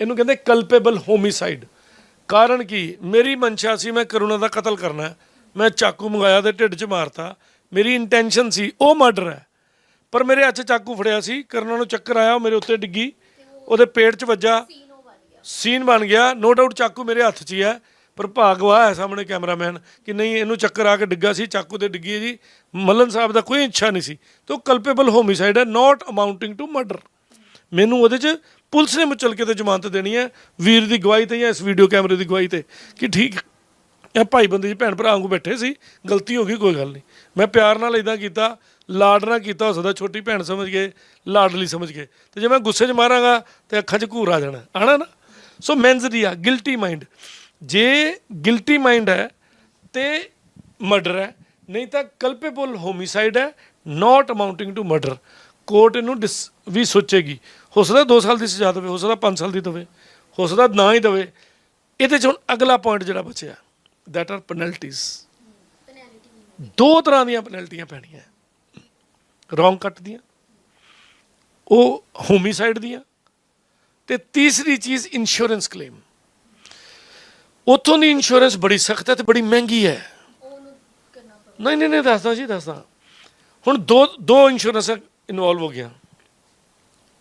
ਇਹਨੂੰ ਕਹਿੰਦੇ ਕਲਪੇਬਲ ਹੋਮਿਸਾਈਡ ਕਾਰਨ ਕੀ? ਮੇਰੀ ਮਨਸ਼ਾ ਸੀ ਮੈਂ ਕਰੁਣਾ ਦਾ ਕਤਲ ਕਰਨਾ। ਮੈਂ ਚਾਕੂ ਮੰਗਾਇਆ ਤੇ ਢਿੱਡ 'ਚ ਮਾਰਤਾ। ਮੇਰੀ ਇੰਟੈਂਸ਼ਨ ਸੀ ਉਹ ਮਰਡਰ ਹੈ। ਪਰ ਮੇਰੇ ਹੱਥ 'ਚ ਚਾਕੂ ਫੜਿਆ ਸੀ ਕਰੁਣਾ ਨੂੰ ਚੱਕਰ ਆਇਆ ਮੇਰੇ ਉੱਤੇ ਡਿੱਗੀ। ਉਹਦੇ ਪੇਟ 'ਚ ਵੱਜਾ। ਸੀਨ ਬਣ ਗਿਆ। ਨੋ ਡਾਊਟ ਚਾਕੂ ਮੇਰੇ ਹੱਥ 'ਚ ਹੀ ਹੈ। ਪਰ ਭਾਗਵਾ ਹੈ ਸਾਹਮਣੇ ਕੈਮਰਾਮੈਨ ਕਿ ਨਹੀਂ, ਇਹਨੂੰ ਚੱਕਰ ਆ ਕੇ ਡਿੱਗਾ ਸੀ, ਚਾਕੂ ਤੇ ਡਿੱਗੀ ਹੈ ਜੀ। ਮੱਲਨ ਸਾਹਿਬ ਦਾ ਕੋਈ ਇੱਛਾ ਨਹੀਂ ਸੀ ਤੋ ਕਲਪੇਬਲ ਹੋਮਿਸਾਈਡ ਹੈ ਨਾਟ ਅਮਾਉਂਟਿੰਗ ਟੂ ਮਰਡਰ ਮੈਨੂੰ ਉਹਦੇ 'ਚ ਪੁਲਿਸ ਨੇ ਮੁਚਲ ਕੇ ਤੇ ਜ਼ਮਾਨਤ ਦੇਣੀ ਹੈ, ਵੀਰ ਦੀ ਗਵਾਹੀ ਤੇ ਜਾਂ ਇਸ ਵੀਡੀਓ ਕੈਮਰੇ ਦੀ ਗਵਾਹੀ ਤੇ ਕਿ ਠੀਕ ਇਹ ਭਾਈ ਬੰਦੇ ਜੀ ਭੈਣ ਭਰਾ ਵਾਂਗੂ ਬੈਠੇ ਸੀ, ਗਲਤੀ ਹੋ ਗਈ, ਕੋਈ ਗੱਲ ਨਹੀਂ। ਮੈਂ ਪਿਆਰ ਨਾਲ ਇਦਾਂ ਕੀਤਾ, ਲਾਡ ਨਾਲ ਕੀਤਾ ਹੋ ਸਕਦਾ ਛੋਟੀ ਭੈਣ ਸਮਝ ਗਏ ਲਾਡਲੀ ਸਮਝ ਗਏ। ਤੇ ਜੇ ਮੈਂ ਗੁੱਸੇ 'ਚ ਮਾਰਾਂਗਾ, ਤੇ ਅੱਖਾਂ 'ਚ ਘੂਰ ਆ ਜਾਣਾ, ਆਣਾ ਨਾ। So mens rea guilty mind ਜੇ ਗਿਲਟੀ ਮਾਈਂਡ ਹੈ ਤੇ ਮਰਡਰ ਹੈ, ਨਹੀਂ ਤਾਂ ਕਲਪੇਬਲ ਹੋਮਿਸਾਈਡ ਹੈ not amounting to murder court ਇਹਨੂੰ ਡਿਸ- ਵੀ ਸੋਚੇਗੀ। ਹੋ ਸਕਦਾ 2 ਸਾਲ ਦੀ ਸਜ਼ਾ ਦੇਵੇ, ਹੋ ਸਕਦਾ 5 ਸਾਲ ਦੀ ਦੇਵੇ, ਹੋ ਸਕਦਾ ਨਾ ਹੀ ਦੇਵੇ। ਇਹਦੇ ਚ ਹੁਣ ਅਗਲਾ ਪੁਆਇੰਟ ਜਿਹੜਾ ਬਚਿਆ ਦੈਟ ਆਰ ਪੈਨਲਟੀਜ਼ ਦੋ ਤਰ੍ਹਾਂ ਦੀਆਂ ਪੈਨਲਟੀਆਂ ਪੈਣੀਆਂ। ਰੋਂਗ ਕੱਟ ਦੀਆਂ, ਉਹ ਹੋਮਿਸਾਈਡ ਦੀਆਂ, ਤੇ ਤੀਸਰੀ ਚੀਜ਼ ਇੰਸ਼ੋਰੈਂਸ ਕਲੇਮ ਉੱਥੋਂ ਦੀ ਇੰਸ਼ੋਰੈਂਸ ਬੜੀ ਸਖਤ ਹੈ ਤੇ ਬੜੀ ਮਹਿੰਗੀ ਹੈ। ਨਹੀਂ ਨਹੀਂ ਨਹੀਂ, ਦੱਸਦਾ ਜੀ, ਦੱਸਦਾ। ਹੁਣ ਦੋ ਦੋ ਇੰਸ਼ੋਰੈਂਸ ਇਨਵੋਲਵ ਹੋ ਗਿਆ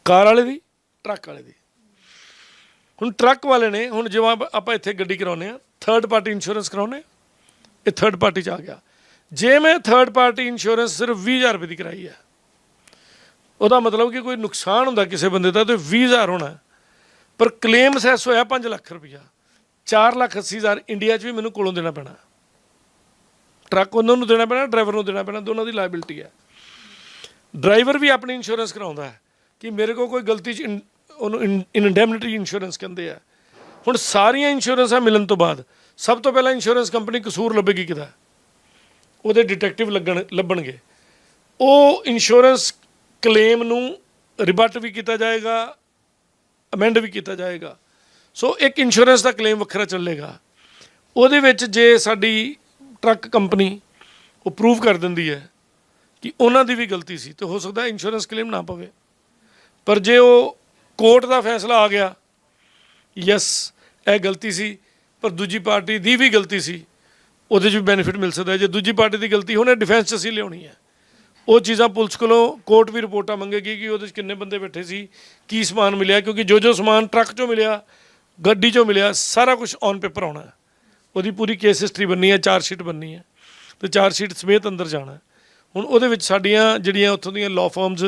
ਕਾਰ ਵਾਲੇ ਦੀ, ਟਰੱਕ ਵਾਲੇ ਦੀ। ਹੁਣ ਟਰੱਕ ਵਾਲੇ ਨੇ, ਹੁਣ ਜਿਵੇਂ ਆਪਾਂ ਇੱਥੇ ਗੱਡੀ ਕਰਾਉਨੇ ਆ ਥਰਡ ਪਾਰਟੀ ਇੰਸ਼ੋਰੈਂਸ ਕਰਾਉਨੇ ਆ ਇਹ ਥਰਡ ਪਾਰਟੀ ਚ ਆ ਗਿਆ। ਜੇ ਮੈਂ ਥਰਡ ਪਾਰਟੀ ਇੰਸ਼ੋਰੈਂਸ ਸਿਰਫ 20000 ਰੁਪਏ ਦੀ ਕਰਾਈ ਹੈ, ਉਹਦਾ ਮਤਲਬ ਕਿ ਕੋਈ ਨੁਕਸਾਨ ਹੁੰਦਾ ਕਿਸੇ ਬੰਦੇ ਦਾ, ਤੇ 20000 ਹੋਣਾ। ਪਰ ਕਲੇਮ ਸੈਸ ਹੋਇਆ 5 ਲੱਖ ਰੁਪਇਆ। 4 ਲੱਖ 80 ਹਜ਼ਾਰ ਇੰਡੀਆ 'ਚ ਵੀ ਮੈਨੂੰ ਕੋਲੋਂ ਦੇਣਾ ਪੈਣਾ। ਟਰੱਕ ਉਹਨਾਂ ਨੂੰ ਦੇਣਾ ਪੈਣਾ, ਡਰਾਈਵਰ ਨੂੰ ਦੇਣਾ ਪੈਣਾ, ਦੋਨਾਂ ਦੀ ਲਾਇਬਿਲਟੀ ਹੈ। ਡਰਾਈਵਰ ਵੀ ਆਪਣੀ ਇੰਸ਼ੋਰੈਂਸ ਕਰਾਉਂਦਾ ਹੈ ਕਿ ਮੇਰੇ ਕੋਲ ਕੋਈ ਗਲਤੀ ਚ ਇਨ- ਉਹਨੂੰ ਇਨਡੈਮਨਿਟੀ ਇੰਸ਼ੋਰੈਂਸ ਕਹਿੰਦੇ ਆ। ਹੁਣ ਸਾਰੀਆਂ ਇੰਸ਼ੋਰੈਂਸਾਂ ਮਿਲਣ ਤੋਂ ਬਾਅਦ ਸਭ ਤੋਂ ਪਹਿਲਾਂ ਇੰਸ਼ੋਰੈਂਸ ਕੰਪਨੀ ਕਸੂਰ ਲੱਭੇਗੀ ਕਿਦਾ ਉਹਦੇ ਡਿਟੈਕਟਿਵ ਲੱਗਣ ਲੱਭਣਗੇ। ਉਹ ਇੰਸ਼ੋਰੈਂਸ ਕਲੇਮ ਨੂੰ ਰਿਬਟ ਵੀ ਕੀਤਾ ਜਾਏਗਾ ਅਮੈਂਡ ਵੀ ਕੀਤਾ ਜਾਏਗਾ। ਸੋ ਇੱਕ ਇੰਸ਼ੋਰੈਂਸ ਦਾ ਕਲੇਮ ਵੱਖਰਾ ਚੱਲੇਗਾ। ਉਹਦੇ ਵਿੱਚ ਜੇ ਸਾਡੀ ਟਰੱਕ ਕੰਪਨੀ ਉਹ ਪ੍ਰੂਵ ਕਰ ਦਿੰਦੀ ਹੈ ਕਿ ਉਹਨਾਂ ਦੀ ਵੀ ਗਲਤੀ ਸੀ, ਤੇ ਹੋ ਸਕਦਾ ਇੰਸ਼ੋਰੈਂਸ ਕਲੇਮ ਨਾ ਪਵੇ। ਪਰ ਜੇ ਉਹ ਕੋਰਟ ਦਾ ਫੈਸਲਾ ਆ ਗਿਆ ਯੈਸ ਇਹ ਗਲਤੀ ਸੀ, ਪਰ ਦੂਜੀ ਪਾਰਟੀ ਦੀ ਵੀ ਗਲਤੀ ਸੀ, ਉਹਦੇ 'ਚ ਵੀ ਬੈਨੀਫਿਟ ਮਿਲ ਸਕਦਾ ਜੇ ਦੂਜੀ ਪਾਰਟੀ ਦੀ ਗਲਤੀ, ਹੋਣੇ ਡਿਫੈਂਸ 'ਚ ਅਸੀਂ ਲਿਆਉਣੀ ਹੈ। ਉਹ ਚੀਜ਼ਾਂ ਪੁਲਿਸ ਕੋਲੋਂ ਕੋਰਟ ਵੀ ਰਿਪੋਰਟਾਂ ਮੰਗੇਗੀ ਕਿ ਉਹਦੇ 'ਚ ਕਿੰਨੇ ਬੰਦੇ ਬੈਠੇ ਸੀ, ਕੀ ਸਮਾਨ ਮਿਲਿਆ, ਕਿਉਂਕਿ ਜੋ ਜੋ ਸਮਾਨ ਟਰੱਕ 'ਚੋਂ ਮਿਲਿਆ ਗੱਡੀ 'ਚੋਂ ਮਿਲਿਆ, ਸਾਰਾ ਕੁਝ ਔਨ ਪੇਪਰ ਆਉਣਾ ਉਹਦੀ ਪੂਰੀ ਕੇਸ ਹਿਸਟਰੀ ਬੰਨੀ ਹੈ, ਚਾਰ ਸ਼ੀਟ ਬੰਨੀ ਹੈ। ਤੇ ਚਾਰ ਸ਼ੀਟ ਸਮੇਤ ਅੰਦਰ ਜਾਣਾ ਹੁਣ ਉਹਦੇ ਵਿੱਚ ਸਾਡੀਆਂ ਜਿਹੜੀਆਂ ਉੱਥੋਂ ਦੀਆਂ ਲਾਅ ਫਰਮਸ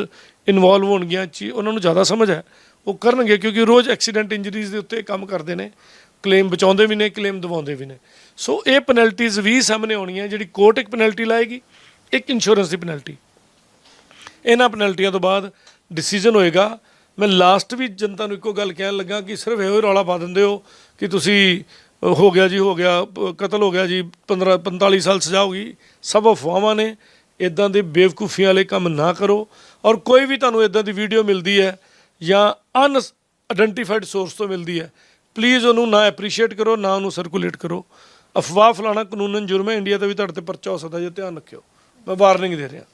ਇਨਵੋਲਵ ਹੋਣਗੀਆਂ, ਚੀ ਉਹਨਾਂ ਨੂੰ ਜ਼ਿਆਦਾ ਸਮਝ ਹੈ। ਉਹ ਕਰਨਗੇ ਕਿਉਂਕਿ ਰੋਜ਼ ਐਕਸੀਡੈਂਟ ਇੰਜਰੀਜ਼ ਦੇ ਉੱਤੇ ਕੰਮ ਕਰਦੇ ਨੇ। ਕਲੇਮ ਬਚਾਉਂਦੇ ਵੀ ਨੇ ਕਲੇਮ ਦਿਵਾਉਂਦੇ ਵੀ ਨੇ। ਸੋ ਇਹ ਪੈਨਲਟੀਜ਼ ਵੀ ਸਾਹਮਣੇ ਆਉਣੀਆਂ, ਜਿਹੜੀ ਕੋਰਟ ਇੱਕ ਪੈਨਲਟੀ ਲਾਏਗੀ, ਇੱਕ ਇੰਸ਼ੋਰੈਂਸ ਦੀ ਪੈਨਲਟੀ ਇਹਨਾਂ ਪੈਨਲਟੀਆਂ ਤੋਂ ਬਾਅਦ ਡਿਸੀਜਨ ਹੋਏਗਾ ਮੈਂ ਲਾਸਟ ਵੀ ਜਨਤਾ ਨੂੰ ਇੱਕੋ ਗੱਲ ਕਹਿਣ ਲੱਗਾ ਕਿ ਸਿਰਫ ਇਹੋ ਹੀ ਰੌਲਾ ਪਾ ਦਿੰਦੇ ਹੋ ਕਿ ਤੁਸੀਂ ਹੋ ਗਿਆ ਜੀ, ਹੋ ਗਿਆ ਕਤਲ ਹੋ ਗਿਆ ਜੀ 15 45 ਸਾਲ ਸਜ਼ਾ ਹੋਗੀ ਸਭ ਅਫਵਾਹਾਂ ਨੇ ਇਦਾਂ ਦੇ ਬੇਵਕੂਫੀਆਂ ਵਾਲੇ ਕੰਮ ਨਾ ਕਰੋ ਔਰ ਕੋਈ ਵੀ ਤੁਹਾਨੂੰ ਇਦਾਂ ਦੀ ਵੀਡੀਓ ਮਿਲਦੀ ਹੈ ਜਾਂ ਅਨ ਆਇਡੈਂਟੀਫਾਈਡ ਸੋਰਸ ਤੋਂ ਮਿਲਦੀ ਹੈ ਪਲੀਜ਼ ਉਹਨੂੰ ਨਾ ਐਪਰੀਸ਼ੀਏਟ ਕਰੋ, ਨਾ ਉਹਨੂੰ ਸਰਕੂਲੇਟ ਕਰੋ। ਅਫਵਾਹ ਫਲਾਣਾ ਕਾਨੂੰਨ ਜੁਰਮ ਹੈ ਇੰਡੀਆ ਤੇ ਵੀ ਤੁਹਾਡੇ ਤੇ ਪਰਚਾ ਹੋ ਸਕਦਾ, ਜੇ ਧਿਆਨ ਰੱਖਿਓ। ਮੈਂ ਵਾਰਨਿੰਗ ਦੇ ਰਿਹਾ।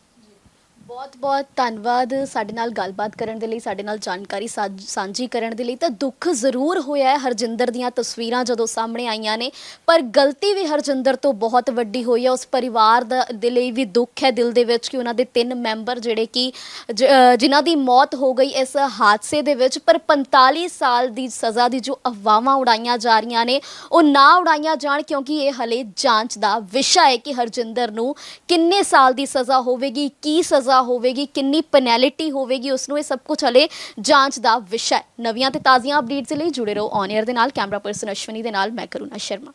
ਬਹੁਤ ਬਹੁਤ ਧੰਨਵਾਦ ਸਾਡੇ ਨਾਲ ਗੱਲਬਾਤ ਕਰਨ ਦੇ ਲਈ, ਸਾਡੇ ਨਾਲ ਜਾਣਕਾਰੀ ਸਾਂਝ- ਸਾਂਝੀ ਕਰਨ ਦੇ ਲਈ। ਤਾਂ ਦੁੱਖ ਜ਼ਰੂਰ ਹੋਇਆ ਹੈ ਹਰਜਿੰਦਰ ਦੀਆਂ ਤਸਵੀਰਾਂ ਜਦੋਂ ਸਾਹਮਣੇ ਆਈਆਂ ਨੇ। ਪਰ ਗਲਤੀ ਵੀ ਹਰਜਿੰਦਰ ਤੋਂ ਬਹੁਤ ਵੱਡੀ ਹੋਈ ਹੈ। ਉਸ ਪਰਿਵਾਰ ਦਾ, ਦੇ ਲਈ ਵੀ ਦੁੱਖ ਹੈ ਦਿਲ ਦੇ ਵਿੱਚ ਕਿ ਉਹਨਾਂ ਦੇ ਤਿੰਨ ਮੈਂਬਰ ਜਿਹੜੇ ਕਿ, ਜ- ਅਹ ਜਿਨ੍ਹਾਂ ਦੀ ਮੌਤ ਹੋ ਗਈ ਇਸ ਹਾਦਸੇ ਦੇ ਵਿੱਚ। ਪਰ 45 ਸਾਲ ਦੀ ਸਜ਼ਾ ਦੀ ਜੋ ਅਫਵਾਹਾਂ ਉਡਾਈਆਂ ਜਾ ਰਹੀਆਂ ਨੇ, ਉਹ ਨਾ ਉਡਾਈਆਂ ਜਾਣ ਕਿਉਂਕਿ ਇਹ ਹਲੇ ਜਾਂਚ ਦਾ ਵਿਸ਼ਾ ਹੈ ਕਿ ਹਰਜਿੰਦਰ ਨੂੰ ਕਿੰਨੇ ਸਾਲ ਦੀ ਸਜ਼ਾ ਹੋਵੇਗੀ, ਕੀ ਸਜ਼ਾ ਸਜ਼ਾ ਹੋਵੇਗੀ, ਕਿੰਨੀ ਪੈਨੈਲਿਟੀ ਹੋਵੇਗੀ ਉਸ ਨੂੰ ਇਹ ਸਭ ਕੁਝ ਹਲੇ ਜਾਂਚ ਦਾ ਵਿਸ਼ਾ ਹੈ। ਨਵੀਆਂ ਤੇ ਤਾਜ਼ੀਆਂ ਅਪਡੇਟਸ ਲਈ ਜੁੜੇ ਰਹੋ ਔਨ 에ਅਰ ਦੇ ਨਾਲ। ਕੈਮਰਾ ਪਰਸਨ ਅਸ਼ਵਨੀ ਦੇ ਨਾਲ, ਮੈਂ ਕਰੁਣਾ ਸ਼ਰਮਾ।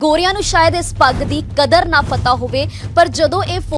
ਗੋਰਿਆਂ ਨੂੰ ਸ਼ਾਇਦ ਇਸ ਪੱਗ ਦੀ ਕਦਰ ਨਾ ਪਤਾ ਹੋਵੇ, ਪਰ ਜਦੋਂ ਇਹ